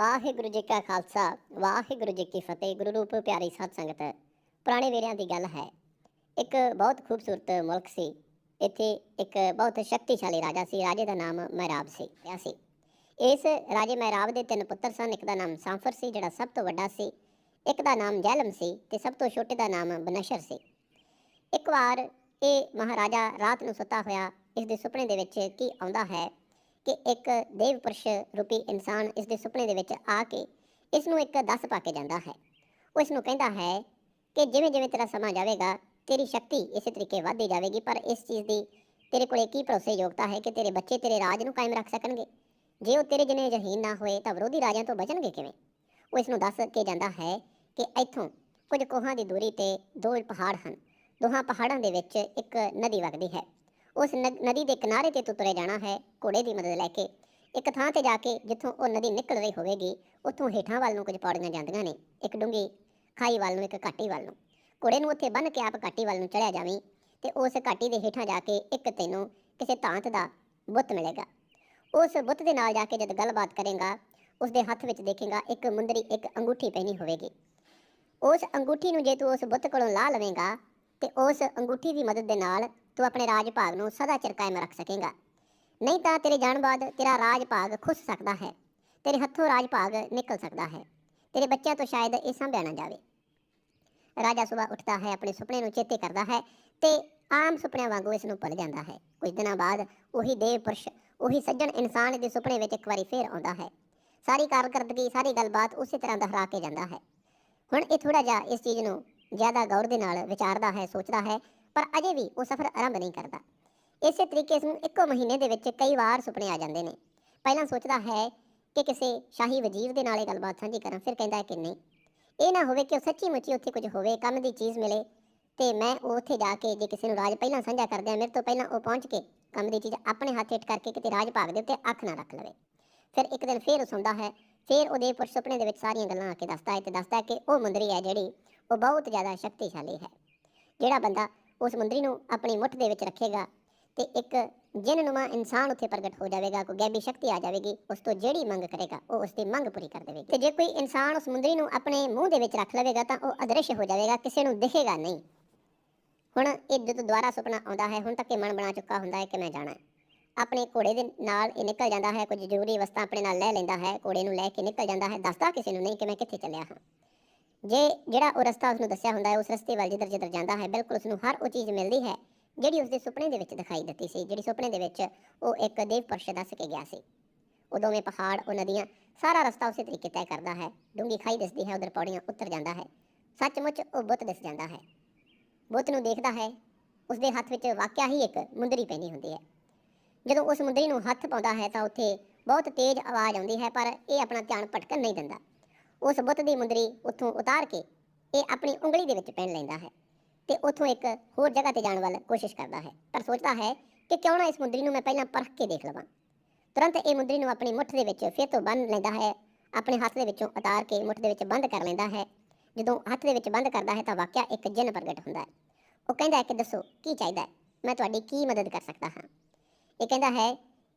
ਵਾਹਿਗੁਰੂ ਜੀ ਕਾ ਖਾਲਸਾ, ਵਾਹਿਗੁਰੂ ਜੀ ਕੀ ਫਤਿਹ, ਗੁਰੂ ਰੂਪ ਪਿਆਰੀ ਸਾਧ ਸੰਗਤ ਪੁਰਾਣੇ ਵੇਰਿਆਂ ਦੀ ਗੱਲ ਹੈ, ਇੱਕ ਬਹੁਤ ਖੂਬਸੂਰਤ ਮੁਲਕ ਸੀ, ਇੱਥੇ ਇੱਕ ਬਹੁਤ ਸ਼ਕਤੀਸ਼ਾਲੀ ਰਾਜਾ ਸੀ, ਰਾਜੇ ਦਾ ਨਾਮ ਮਹਿਰਾਬ ਸੀ ਰਿਹਾ ਸੀ। ਇਸ ਰਾਜੇ ਮਹਿਰਾਬ ਦੇ ਤਿੰਨ ਪੁੱਤਰ ਸਨ, ਇੱਕ ਦਾ ਨਾਮ ਸਾਂਫਰ ਸੀ, ਜਿਹੜਾ ਸਭ ਤੋਂ ਵੱਡਾ ਸੀ, ਇੱਕ ਦਾ ਨਾਮ ਜੈਲਮ ਸੀ ਤੇ ਸਭ ਤੋਂ ਛੋਟੇ ਦਾ ਨਾਮ ਬਨਸ਼ਰ ਸੀ। ਇੱਕ ਵਾਰ ਇਹ ਮਹਾਰਾਜਾ ਰਾਤ ਨੂੰ ਸੁੱਤਾ ਹੋਇਆ, ਇਸ ਦੇ ਸੁਪਨੇ ਦੇ ਵਿੱਚ ਕੀ ਆਉਂਦਾ ਹੈ ਕਿ ਇੱਕ ਦੇਵ ਪੁਰਸ਼ ਰੂਪੀ ਇਨਸਾਨ ਇਸ ਦੇ ਸੁਪਨੇ ਦੇ ਵਿੱਚ ਆ ਕੇ ਇਸ ਨੂੰ ਇੱਕ ਦੱਸ ਪਾ ਕੇ ਜਾਂਦਾ ਹੈ। ਉਹ ਇਸ ਨੂੰ ਕਹਿੰਦਾ ਹੈ ਕਿ ਜਿਵੇਂ ਜਿਵੇਂ ਤੇਰਾ ਸਮਾਂ ਜਾਵੇਗਾ, ਤੇਰੀ ਸ਼ਕਤੀ ਇਸੇ ਤਰੀਕੇ ਵੱਧਦੀ ਜਾਵੇਗੀ, ਪਰ ਇਸ ਚੀਜ਼ ਦੀ ਤੇਰੇ ਕੋਲੇ ਕੀ ਭਰੋਸੇਯੋਗਤਾ ਹੈ ਕਿ ਤੇਰੇ ਬੱਚੇ ਤੇਰੇ ਰਾਜ ਨੂੰ ਕਾਇਮ ਰੱਖ ਸਕਣਗੇ? ਜੇ ਉਹ ਤੇਰੇ ਜਿਨੇ ਜਹੀਨ ਨਾ ਹੋਏ ਤਾਂ ਵਿਰੋਧੀ ਰਾਜਾਂ ਤੋਂ ਬਚਣਗੇ ਕਿਵੇਂ? ਉਹ ਇਸ ਨੂੰ ਦੱਸ ਕੇ ਜਾਂਦਾ ਹੈ ਕਿ ਇੱਥੋਂ ਕੁਝ ਕੋਹਾਂ ਦੀ ਦੂਰੀ ਤੇ ਦੋ ਪਹਾੜ ਹਨ। ਦੋਹਾਂ ਪਹਾੜਾਂ ਦੇ ਵਿੱਚ ਇੱਕ ਨਦੀ ਵਗਦੀ ਹੈ। ਉਸ ਨ- ਨਦੀ ਦੇ ਕਿਨਾਰੇ ਤੇ ਤੂੰ ਤੁਰੇ ਜਾਣਾ ਹੈ, ਘੋੜੇ ਦੀ ਮਦਦ ਲੈ ਕੇ। ਇੱਕ ਥਾਂ ਤੇ ਜਾ ਕੇ ਜਿੱਥੋਂ ਉਹ ਨਦੀ ਨਿਕਲ ਰਹੀ ਹੋਵੇਗੀ, ਉੱਥੋਂ ਹੇਠਾਂ ਵੱਲ ਨੂੰ ਕੁਝ ਪੌੜੀਆਂ ਜਾਂਦੀਆਂ ਨੇ। ਇੱਕ ਡੂੰਗੀ ਖਾਈ ਵੱਲ ਨੂੰ, ਇੱਕ ਘਾਟੀ ਵੱਲ ਨੂੰ। ਘੋੜੇ ਨੂੰ ਉੱਥੇ ਬੰਨ੍ਹ ਕੇ ਆਪ ਘਾਟੀ ਵੱਲ ਨੂੰ ਚੜਿਆ ਜਾਵੀਂ ਤੇ ਉਸ ਘਾਟੀ ਦੇ ਹੇਠਾਂ ਜਾ ਕੇ ਇੱਕ ਤੈਨੂੰ ਕਿਸੇ ਤਾਂਤ ਦਾ ਬੁੱਤ ਮਿਲੇਗਾ। ਉਸ ਬੁੱਤ ਦੇ ਨਾਲ ਜਾ ਕੇ ਜਦ ਗੱਲਬਾਤ ਕਰੇਗਾ, ਉਸ ਦੇ ਹੱਥ ਵਿੱਚ ਦੇਖੇਗਾ, ਇੱਕ ਮੁੰਦਰੀ, ਇੱਕ ਅੰਗੂਠੀ ਪਹਿਨੀ ਹੋਵੇਗੀ। ਉਸ ਅੰਗੂਠੀ ਨੂੰ ਜੇ ਤੂੰ ਉਸ ਬੁੱਤ ਕੋਲੋਂ ਲਾ ਲਵੇਂਗਾ ਤੇ ਉਸ ਅੰਗੂਠੀ ਦੀ ਮਦਦ ਦੇ ਨਾਲ ਤੂੰ ਆਪਣੇ ਰਾਜ ਭਾਗ ਨੂੰ ਸਦਾ ਚਿਰ ਕਾਇਮ ਰੱਖ ਸਕੇਗਾ। ਨਹੀਂ ਤਾਂ ਤੇਰੇ ਜਾਣ ਬਾਅਦ ਤੇਰਾ ਰਾਜ ਭਾਗ ਖੁੱਸ ਸਕਦਾ ਹੈ, ਤੇਰੇ ਹੱਥੋਂ ਰਾਜ ਭਾਗ ਨਿਕਲ ਸਕਦਾ ਹੈ, ਤੇਰੇ ਬੱਚਿਆਂ ਤੋਂ ਸ਼ਾਇਦ ਇਹ ਸੰਭਿਆ ਨਾ ਜਾਵੇ। ਰਾਜਾ ਸਵੇਰ ਉੱਠਦਾ ਹੈ, ਆਪਣੇ ਸੁਪਨੇ ਨੂੰ ਚੇਤੇ ਕਰਦਾ ਹੈ ਤੇ ਆਮ ਸੁਪਨਿਆਂ ਵਾਂਗੂ ਇਸ ਨੂੰ ਭੁੱਲ ਜਾਂਦਾ ਹੈ। ਕੁਝ ਦਿਨਾਂ ਬਾਅਦ ਉਹੀ ਦੇਵ ਪੁਰਸ਼, ਉਹੀ ਸੱਜਣ ਇਨਸਾਨ ਦੇ ਸੁਪਨੇ ਵਿੱਚ ਇੱਕ ਵਾਰੀ ਫੇਰ ਆਉਂਦਾ ਹੈ। ਸਾਰੀ ਕਾਰਕਰਦਗੀ ਸਾਰੀ ਗੱਲਬਾਤ ਉਸੇ ਤਰ੍ਹਾਂ ਦੁਹਰਾ ਕੇ ਜਾਂਦਾ ਹੈ। ਹੁਣ ਇਹ ਥੋੜਾ ਜਿਹਾ ਇਸ ਚੀਜ਼ ਨੂੰ ਜ਼ਿਆਦਾ ਗੌਰ ਦੇ ਨਾਲ ਵਿਚਾਰਦਾ ਹੈ, ਸੋਚਦਾ ਹੈ, ਪਰ ਅਜੇ ਵੀ ਉਹ ਸਫ਼ਰ ਆਰੰਭ ਨਹੀਂ ਕਰਦਾ। ਇਸੇ ਤਰੀਕੇ ਇਸ ਨੂੰ ਇੱਕੋ ਮਹੀਨੇ ਦੇ ਵਿੱਚ ਕਈ ਵਾਰ ਸੁਪਨੇ ਆ ਜਾਂਦੇ ਨੇ। ਪਹਿਲਾਂ ਸੋਚਦਾ ਹੈ ਕਿ ਕਿਸੇ ਸ਼ਾਹੀ ਵਜ਼ੀਰ ਦੇ ਨਾਲ ਇਹ ਗੱਲਬਾਤ ਸਾਂਝੀ ਕਰਾਂ, ਫਿਰ ਕਹਿੰਦਾ ਹੈ ਕਿ ਨਹੀਂ। ਇਹ ਨਾ ਹੋਵੇ ਕਿ ਉਹ ਸੱਚੀ ਮੁੱਚੀ ਉੱਥੇ ਕੁਝ ਹੋਵੇ, ਕੰਮ ਦੀ ਚੀਜ਼ ਮਿਲੇ ਤੇ ਮੈਂ ਉਹ ਉੱਥੇ ਜਾ ਕੇ ਜੇ ਕਿਸੇ ਨੂੰ ਰਾਜ ਪਹਿਲਾਂ ਸਾਂਝਾ ਕਰਦਿਆਂ ਮੇਰੇ ਤੋਂ ਪਹਿਲਾਂ ਉਹ ਪਹੁੰਚ ਕੇ ਕੰਮ ਦੀ ਚੀਜ਼ ਆਪਣੇ ਹੱਥ ਹੇਠ ਕਰਕੇ ਕਿਤੇ ਰਾਜ ਭਾਗ ਦੇ ਉੱਤੇ ਅੱਖ ਨਾ ਰੱਖ ਲਵੇ। ਫਿਰ ਇੱਕ ਦਿਨ ਫੇਰ ਉਹ ਸੌਂਦਾ ਹੈ, ਫਿਰ ਉਹਦੇ ਪੁਰ ਸੁਪਨੇ ਦੇ ਵਿੱਚ ਸਾਰੀਆਂ ਗੱਲਾਂ ਆ ਕੇ ਦੱਸਦਾ ਹੈ ਤੇ ਦੱਸਦਾ ਹੈ ਕਿ ਉਹ ਮੁੰਦਰੀ ਹੈ ਜਿਹੜੀ ਉਹ ਬਹੁਤ ਜ਼ਿਆਦਾ ਸ਼ਕਤੀਸ਼ਾਲੀ ਹੈ। ਜਿਹੜਾ ਬੰਦਾ ਉਸ ਮੁੰਦਰੀ ਨੂੰ ਆਪਣੀ ਮੁੱਠ ਦੇ ਵਿੱਚ ਰੱਖੇਗਾ ਤੇ ਇੱਕ ਜਿਨਨੁਮਾ ਇਨਸਾਨ ਉੱਥੇ ਪ੍ਰਗਟ ਹੋ ਜਾਵੇਗਾ, ਕੋਈ ਗੈਬੀ ਸ਼ਕਤੀ ਆ ਜਾਵੇਗੀ, ਉਸ ਤੋਂ ਜਿਹੜੀ ਮੰਗ ਕਰੇਗਾ, ਉਹ ਉਸ ਦੀ ਮੰਗ ਪੂਰੀ ਕਰ ਦੇਵੇਗੀ। ਤੇ ਜੇ ਕੋਈ ਇਨਸਾਨ ਉਸ ਮੁੰਦਰੀ ਨੂੰ ਆਪਣੇ ਮੂੰਹ ਦੇ ਵਿੱਚ ਰੱਖ ਲਵੇਗਾ ਤਾਂ ਉਹ ਅਦ੍ਰਿਸ਼ ਹੋ ਜਾਵੇਗਾ, ਕਿਸੇ ਨੂੰ ਦਿਖੇਗਾ ਨਹੀਂ। ਹੁਣ ਇਹ ਜਦੋਂ ਦੁਬਾਰਾ ਸੁਪਨਾ ਆਉਂਦਾ ਹੈ, ਹੁਣ ਤੱਕ ਇਹ ਮਨ ਬਣਾ ਚੁੱਕਾ ਹੁੰਦਾ ਹੈ ਕਿ ਮੈਂ ਜਾਣਾ ਹੈ। ਆਪਣੇ ਘੋੜੇ ਦੇ ਨਾਲ ਇਹ ਨਿਕਲ ਜਾਂਦਾ ਹੈ, ਕੁਝ ਜ਼ਰੂਰੀ ਵਸਤਾਂ ਆਪਣੇ ਨਾਲ ਲੈ ਲੈਂਦਾ ਹੈ, ਘੋੜੇ ਨੂੰ ਲੈ ਕੇ ਨਿਕਲ ਜਾਂਦਾ ਹੈ, ਦੱਸਦਾ ਕਿਸੇ ਨੂੰ ਨਹੀਂ ਕਿ ਮੈਂ ਕਿੱਥੇ ਚੱਲਿਆ ਹਾਂ। ਜੇ ਜਿਹੜਾ ਉਹ ਰਸਤਾ ਉਸਨੂੰ ਦੱਸਿਆ ਹੁੰਦਾ ਹੈ, ਉਸ ਰਸਤੇ ਵੱਲ ਜਿੱਧਰ ਜਿੱਧਰ ਜਾਂਦਾ ਹੈ, ਬਿਲਕੁਲ ਉਸਨੂੰ ਹਰ ਉਹ ਚੀਜ਼ ਮਿਲਦੀ ਹੈ, ਜਿਹੜੀ ਉਸਦੇ ਸੁਪਨੇ ਦੇ ਵਿੱਚ ਦਿਖਾਈ ਦਿੱਤੀ ਸੀ, ਜਿਹੜੀ ਸੁਪਨੇ ਦੇ ਵਿੱਚ ਉਹ ਇੱਕ ਦੇਵ ਪੁਰਸ਼ ਦੱਸ ਕੇ ਗਿਆ ਸੀ। ਉਹ ਦੋਵੇਂ ਪਹਾੜ, ਉਹ ਨਦੀਆਂ, ਸਾਰਾ ਰਸਤਾ ਉਸੇ ਤਰੀਕੇ ਤੈਅ ਕਰਦਾ ਹੈ। ਡੂੰਗੀ ਖਾਈ ਦਿਸਦੀ ਹੈ, ਉਧਰ ਪੌੜੀਆਂ ਉੱਤਰ ਜਾਂਦਾ ਹੈ। ਸੱਚਮੁੱਚ ਉਹ ਬੁੱਤ ਦਿਸ ਜਾਂਦਾ ਹੈ। ਬੁੱਤ ਨੂੰ ਦੇਖਦਾ ਹੈ, ਉਸਦੇ ਹੱਥ ਵਿੱਚ ਵਾਕਿਆ ਹੀ ਇੱਕ ਮੁੰਦਰੀ ਪੈਣੀ ਹੁੰਦੀ ਹੈ। ਜਦੋਂ ਉਸ ਮੁੰਦਰੀ ਨੂੰ ਹੱਥ ਪਾਉਂਦਾ ਹੈ ਤਾਂ ਉੱਥੇ ਬਹੁਤ ਤੇਜ਼ ਆਵਾਜ਼ ਆਉਂਦੀ ਹੈ, ਪਰ ਇਹ ਆਪਣਾ ਧਿਆਨ ਭਟਕਣ ਨਹੀਂ ਦਿੰਦਾ। ਉਸ ਬੁੱਤ ਦੀ ਮੁੰਦਰੀ ਉੱਥੋਂ ਉਤਾਰ ਕੇ ਇਹ ਆਪਣੀ ਉਂਗਲੀ ਦੇ ਵਿੱਚ ਪਹਿਨ ਲੈਂਦਾ ਹੈ ਤੇ ਉੱਥੋਂ ਇੱਕ ਹੋਰ ਜਗ੍ਹਾ ਤੇ ਜਾਣ ਵੱਲ ਕੋਸ਼ਿਸ਼ ਕਰਦਾ ਹੈ। ਪਰ ਸੋਚਦਾ ਹੈ ਕਿ ਕਿਉਂ ਨਾ ਇਸ ਮੁੰਦਰੀ ਨੂੰ ਮੈਂ ਪਹਿਲਾਂ ਪਰਖ ਕੇ ਦੇਖ ਲਵਾਂ। ਤੁਰੰਤ ਇਹ ਮੁੰਦਰੀ ਨੂੰ ਆਪਣੀ ਮੁੱਠ ਦੇ ਵਿੱਚ ਫਿਰ ਤੋਂ ਬੰਨ ਲੈਂਦਾ ਹੈ, ਆਪਣੇ ਹੱਥ ਦੇ ਵਿੱਚੋਂ ਉਤਾਰ ਕੇ ਮੁੱਠ ਦੇ ਵਿੱਚ ਬੰਦ ਕਰ ਲੈਂਦਾ ਹੈ। ਜਦੋਂ ਹੱਥ ਦੇ ਵਿੱਚ ਬੰਦ ਕਰਦਾ ਹੈ ਤਾਂ ਵਾਕਿਆ ਇੱਕ ਜਿੰਨ ਪ੍ਰਗਟ ਹੁੰਦਾ ਹੈ। ਉਹ ਕਹਿੰਦਾ ਹੈ ਕਿ ਦੱਸੋ, ਕੀ ਚਾਹੀਦਾ ਹੈ? ਮੈਂ ਤੁਹਾਡੀ ਕੀ ਮਦਦ ਕਰ ਸਕਦਾ ਹਾਂ? ਇਹ ਕਹਿੰਦਾ ਹੈ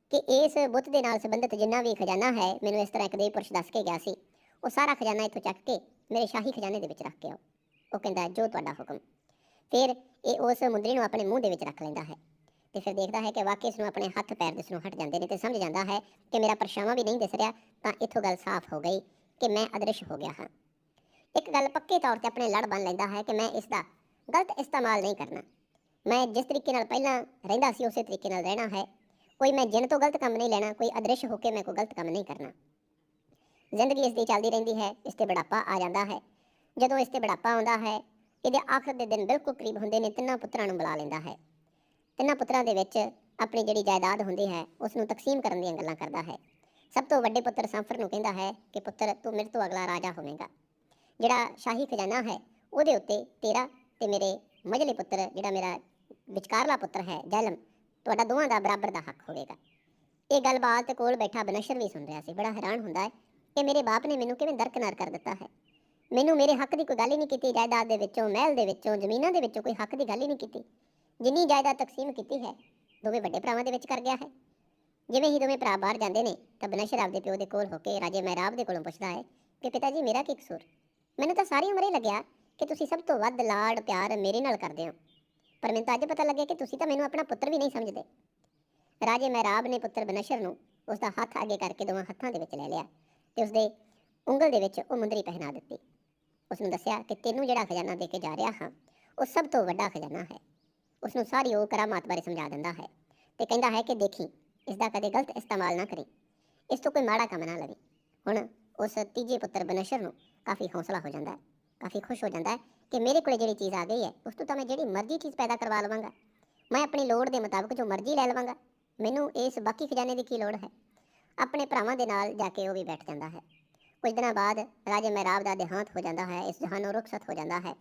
ਕਿ ਇਸ ਬੁੱਤ ਦੇ ਨਾਲ ਸੰਬੰਧਿਤ ਜਿੰਨਾ ਵੀ ਖਜ਼ਾਨਾ ਹੈ, ਮੈਨੂੰ ਇਸ ਤਰ੍ਹਾਂ ਇੱਕ ਦੇਵ ਪੁਰਸ਼ ਦੱਸ ਕੇ ਗਿਆ ਸੀ। ਉਹ ਸਾਰਾ ਖਜ਼ਾਨਾ ਇੱਥੋਂ ਚੱਕ ਕੇ ਮੇਰੇ ਸ਼ਾਹੀ ਖਜ਼ਾਨੇ ਦੇ ਵਿੱਚ ਰੱਖ ਕੇ ਆਓ। ਉਹ ਕਹਿੰਦਾ, ਜੋ ਤੁਹਾਡਾ ਹੁਕਮ। ਫਿਰ ਇਹ ਉਸ ਮੁੰਦਰੀ ਨੂੰ ਆਪਣੇ ਮੂੰਹ ਦੇ ਵਿੱਚ ਰੱਖ ਲੈਂਦਾ ਹੈ ਤੇ ਫਿਰ ਦੇਖਦਾ ਹੈ ਕਿ ਵਾਕਈ ਇਸ ਨੂੰ ਆਪਣੇ ਹੱਥ ਪੈਰ ਦਿਸ ਨੂੰ ਹਟ ਜਾਂਦੇ ਨੇ ਤੇ ਸਮਝ ਜਾਂਦਾ ਹੈ ਕਿ ਮੇਰਾ ਪਰਛਾਵਾਂ ਵੀ ਨਹੀਂ ਦਿਸ ਰਿਹਾ, ਤਾਂ ਇੱਥੋਂ ਗੱਲ ਸਾਫ਼ ਹੋ ਗਈ ਕਿ ਮੈਂ ਅਦ੍ਰਿਸ਼ ਹੋ ਗਿਆ ਹਾਂ। ਇੱਕ ਗੱਲ ਪੱਕੇ ਤੌਰ ਤੇ ਆਪਣੇ ਲੜ ਬਣ ਲੈਂਦਾ ਹੈ ਕਿ ਮੈਂ ਇਸ ਦਾ ਗਲਤ ਇਸਤੇਮਾਲ ਨਹੀਂ ਕਰਨਾ। ਮੈਂ ਜਿਸ ਤਰੀਕੇ ਨਾਲ ਪਹਿਲਾਂ ਰਹਿੰਦਾ ਸੀ, ਉਸੇ ਤਰੀਕੇ ਨਾਲ ਰਹਿਣਾ ਹੈ। ਕੋਈ ਮੈਂ ਜਿੰਨ ਤੋਂ ਗਲਤ ਕੰਮ ਨਹੀਂ ਲੈਣਾ, ਕੋਈ ਅਦ੍ਰਿਸ਼ ਹੋ ਕੇ ਮੈਂ ਕੋਈ ਗਲਤ ਕੰਮ ਨਹੀਂ ਕਰਨਾ। ਜ਼ਿੰਦਗੀ ਇਸ ਦੀ ਚੱਲਦੀ ਰਹਿੰਦੀ ਹੈ, ਇਸ ਤੇ ਬੁਢਾਪਾ ਆ ਜਾਂਦਾ ਹੈ। ਜਦੋਂ ਇਸ ਤੇ ਬੁਢਾਪਾ ਆਉਂਦਾ ਹੈ, ਇਹਦੇ ਆਖਰ ਦੇ ਦਿਨ ਬਿਲਕੁਲ ਕਰੀਬ ਹੁੰਦੇ ਨੇ, ਤਿੰਨਾਂ ਪੁੱਤਰਾਂ ਨੂੰ ਬੁਲਾ ਲੈਂਦਾ ਹੈ। ਤਿੰਨਾਂ ਪੁੱਤਰਾਂ ਦੇ ਵਿੱਚ ਆਪਣੀ ਜਿਹੜੀ ਜਾਇਦਾਦ ਹੁੰਦੀ ਹੈ ਉਸ ਨੂੰ ਤਕਸੀਮ ਕਰਨ ਦੀਆਂ ਗੱਲਾਂ ਕਰਦਾ ਹੈ। ਸਭ ਤੋਂ ਵੱਡੇ ਪੁੱਤਰ ਸੰਫਰ ਨੂੰ ਕਹਿੰਦਾ ਹੈ ਕਿ, ਪੁੱਤਰ, ਤੂੰ ਮੇਰੇ ਤੋਂ ਅਗਲਾ ਰਾਜਾ ਹੋਵੇਂਗਾ। ਜਿਹੜਾ ਸ਼ਾਹੀ ਖਜ਼ਾਨਾ ਹੈ, ਉਹਦੇ ਉੱਤੇ ਤੇਰਾ ਤੇ ਮੇਰੇ ਮਝਲੇ ਪੁੱਤਰ, ਜਿਹੜਾ ਮੇਰਾ ਵਿਚਕਾਰਲਾ ਪੁੱਤਰ ਹੈ, ਜੈਲਮ, ਤੁਹਾਡਾ ਦੋਵਾਂ ਦਾ ਬਰਾਬਰ ਦਾ ਹੱਕ ਹੋਵੇਗਾ। ਇਹ ਗੱਲਬਾਤ ਕੋਲ ਬੈਠਾ ਬਨਸ਼ਰ ਵੀ ਸੁਣ ਰਿਹਾ ਸੀ। ਬੜਾ ਹੈਰਾਨ ਹੁੰਦਾ ਹੈ ਕਿ ਮੇਰੇ ਬਾਪ ਨੇ ਮੈਨੂੰ ਕਿਵੇਂ ਦਰਕਨਾਰ ਕਰ ਦਿੱਤਾ ਹੈ? ਮੈਨੂੰ ਮੇਰੇ ਹੱਕ ਦੀ ਕੋਈ ਗੱਲ ਹੀ ਨਹੀਂ ਕੀਤੀ, ਜਾਇਦਾਦ ਦੇ ਵਿੱਚੋਂ, ਮਹਿਲ ਦੇ ਵਿੱਚੋਂ, ਜ਼ਮੀਨਾਂ ਦੇ ਵਿੱਚੋਂ ਕੋਈ ਹੱਕ ਦੀ ਗੱਲ ਹੀ ਨਹੀਂ ਕੀਤੀ। ਜਿੰਨੀ ਜਾਇਦਾਦ ਤਕਸੀਮ ਕੀਤੀ ਹੈ, ਦੋਵੇਂ ਵੱਡੇ ਭਰਾਵਾਂ ਦੇ ਵਿੱਚ ਕਰ ਗਿਆ ਹੈ। ਜਿਵੇਂ ਹੀ ਦੋਵੇਂ ਭਰਾ ਬਾਹਰ ਜਾਂਦੇ ਨੇ, ਤਾਂ ਬਨਸ਼ਰ ਆਪਦੇ ਪਿਓ ਦੇ ਕੋਲ ਹੋ ਕੇ ਰਾਜੇ ਮਹਿਰਾਬ ਦੇ ਕੋਲੋਂ ਪੁੱਛਦਾ ਹੈ, ਕਿ ਪਿਤਾ ਜੀ ਮੇਰਾ ਕੀ ਕਸੂਰ? ਮੈਨੂੰ ਤਾਂ ਸਾਰੀ ਉਮਰ ਹੀ ਲੱਗਿਆ ਕਿ ਤੁਸੀਂ ਸਭ ਤੋਂ ਵੱਧ ਲਾਡ ਪਿਆਰ ਮੇਰੇ ਨਾਲ ਕਰਦੇ ਹੋ। ਪਰ ਮੈਨੂੰ ਤਾਂ ਅੱਜ ਪਤਾ ਲੱਗਿਆ ਕਿ ਤੁਸੀਂ ਤਾਂ ਮੈਨੂੰ ਆਪਣਾ ਪੁੱਤਰ ਵੀ ਨਹੀਂ ਸਮਝਦੇ। ਰਾਜੇ ਮਹਿਰਾਬ ਨੇ ਪੁੱਤਰ ਬਨਸ਼ਰ ਨੂੰ ਉਸ ਦਾ ਹੱਥ ਅੱਗੇ ਕਰਕੇ ਦੋਵਾਂ ਹੱਥਾਂ ਦੇ ਵਿੱਚ ਲੈ ਲਿਆ। ਤੇ ਉਸਦੇ ਉਂਗਲ ਦੇ ਵਿੱਚ ਉਹ ਮੁੰਦਰੀ ਪਹਿਨਾ ਦਿੱਤੀ। ਉਸ ਨੂੰ ਦੱਸਿਆ ਕਿ ਤੈਨੂੰ ਜਿਹੜਾ ਖਜ਼ਾਨਾ ਦੇ ਕੇ ਜਾ ਰਿਹਾ ਹਾਂ, ਉਹ ਸਭ ਤੋਂ ਵੱਡਾ ਖਜ਼ਾਨਾ ਹੈ। ਉਸ ਨੂੰ ਸਾਰੀ ਉਹ ਕਰਾਮਾਤ ਬਾਰੇ ਸਮਝਾ ਦਿੰਦਾ ਹੈ ਤੇ ਕਹਿੰਦਾ ਹੈ ਕਿ ਦੇਖੀ ਇਸ ਦਾ ਕਦੇ ਗਲਤ ਇਸਤੇਮਾਲ ਨਾ ਕਰੀ। ਇਸ ਤੋਂ ਕੋਈ ਮਾੜਾ ਕੰਮ ਨਾ ਲਵੇ। ਹੁਣ ਉਸ ਤੀਜੇ ਪੁੱਤਰ ਬਨਸ਼ਰ ਨੂੰ ਕਾਫੀ ਹੌਸਲਾ ਹੋ ਜਾਂਦਾ ਹੈ, ਕਾਫੀ ਖੁਸ਼ ਹੋ ਜਾਂਦਾ ਹੈ ਕਿ ਮੇਰੇ ਕੋਲ ਜਿਹੜੀ ਚੀਜ਼ ਆ ਗਈ ਹੈ, ਉਸ ਤੋਂ ਤਾਂ ਮੈਂ ਜਿਹੜੀ ਮਰਜ਼ੀ ਚੀਜ਼ ਪੈਦਾ ਕਰਵਾ ਲਵਾਂਗਾ। ਮੈਂ ਆਪਣੀ ਲੋੜ ਦੇ ਮੁਤਾਬਕ ਜੋ ਮਰਜ਼ੀ ਲੈ ਲਵਾਂਗਾ। ਮੈਨੂੰ ਇਸ ਬਾਕੀ ਖਜ਼ਾਨੇ ਦੀ ਕੀ ਲੋੜ ਹੈ? ਆਪਣੇ ਭਰਾਵਾਂ ਦੇ ਨਾਲ ਜਾ ਕੇ ਉਹ ਵੀ ਬੈਠ ਜਾਂਦਾ ਹੈ। ਕੁਝ ਦਿਨਾਂ ਬਾਅਦ ਰਾਜੇ ਮਹਿਰਾਬ ਦਾ ਦੇਹਾਂਤ ਹੋ ਜਾਂਦਾ ਹੈ, ਇਸ ਜਹਾਨੋਂ ਰੁਖਸਤ ਹੋ ਜਾਂਦਾ ਹੈ।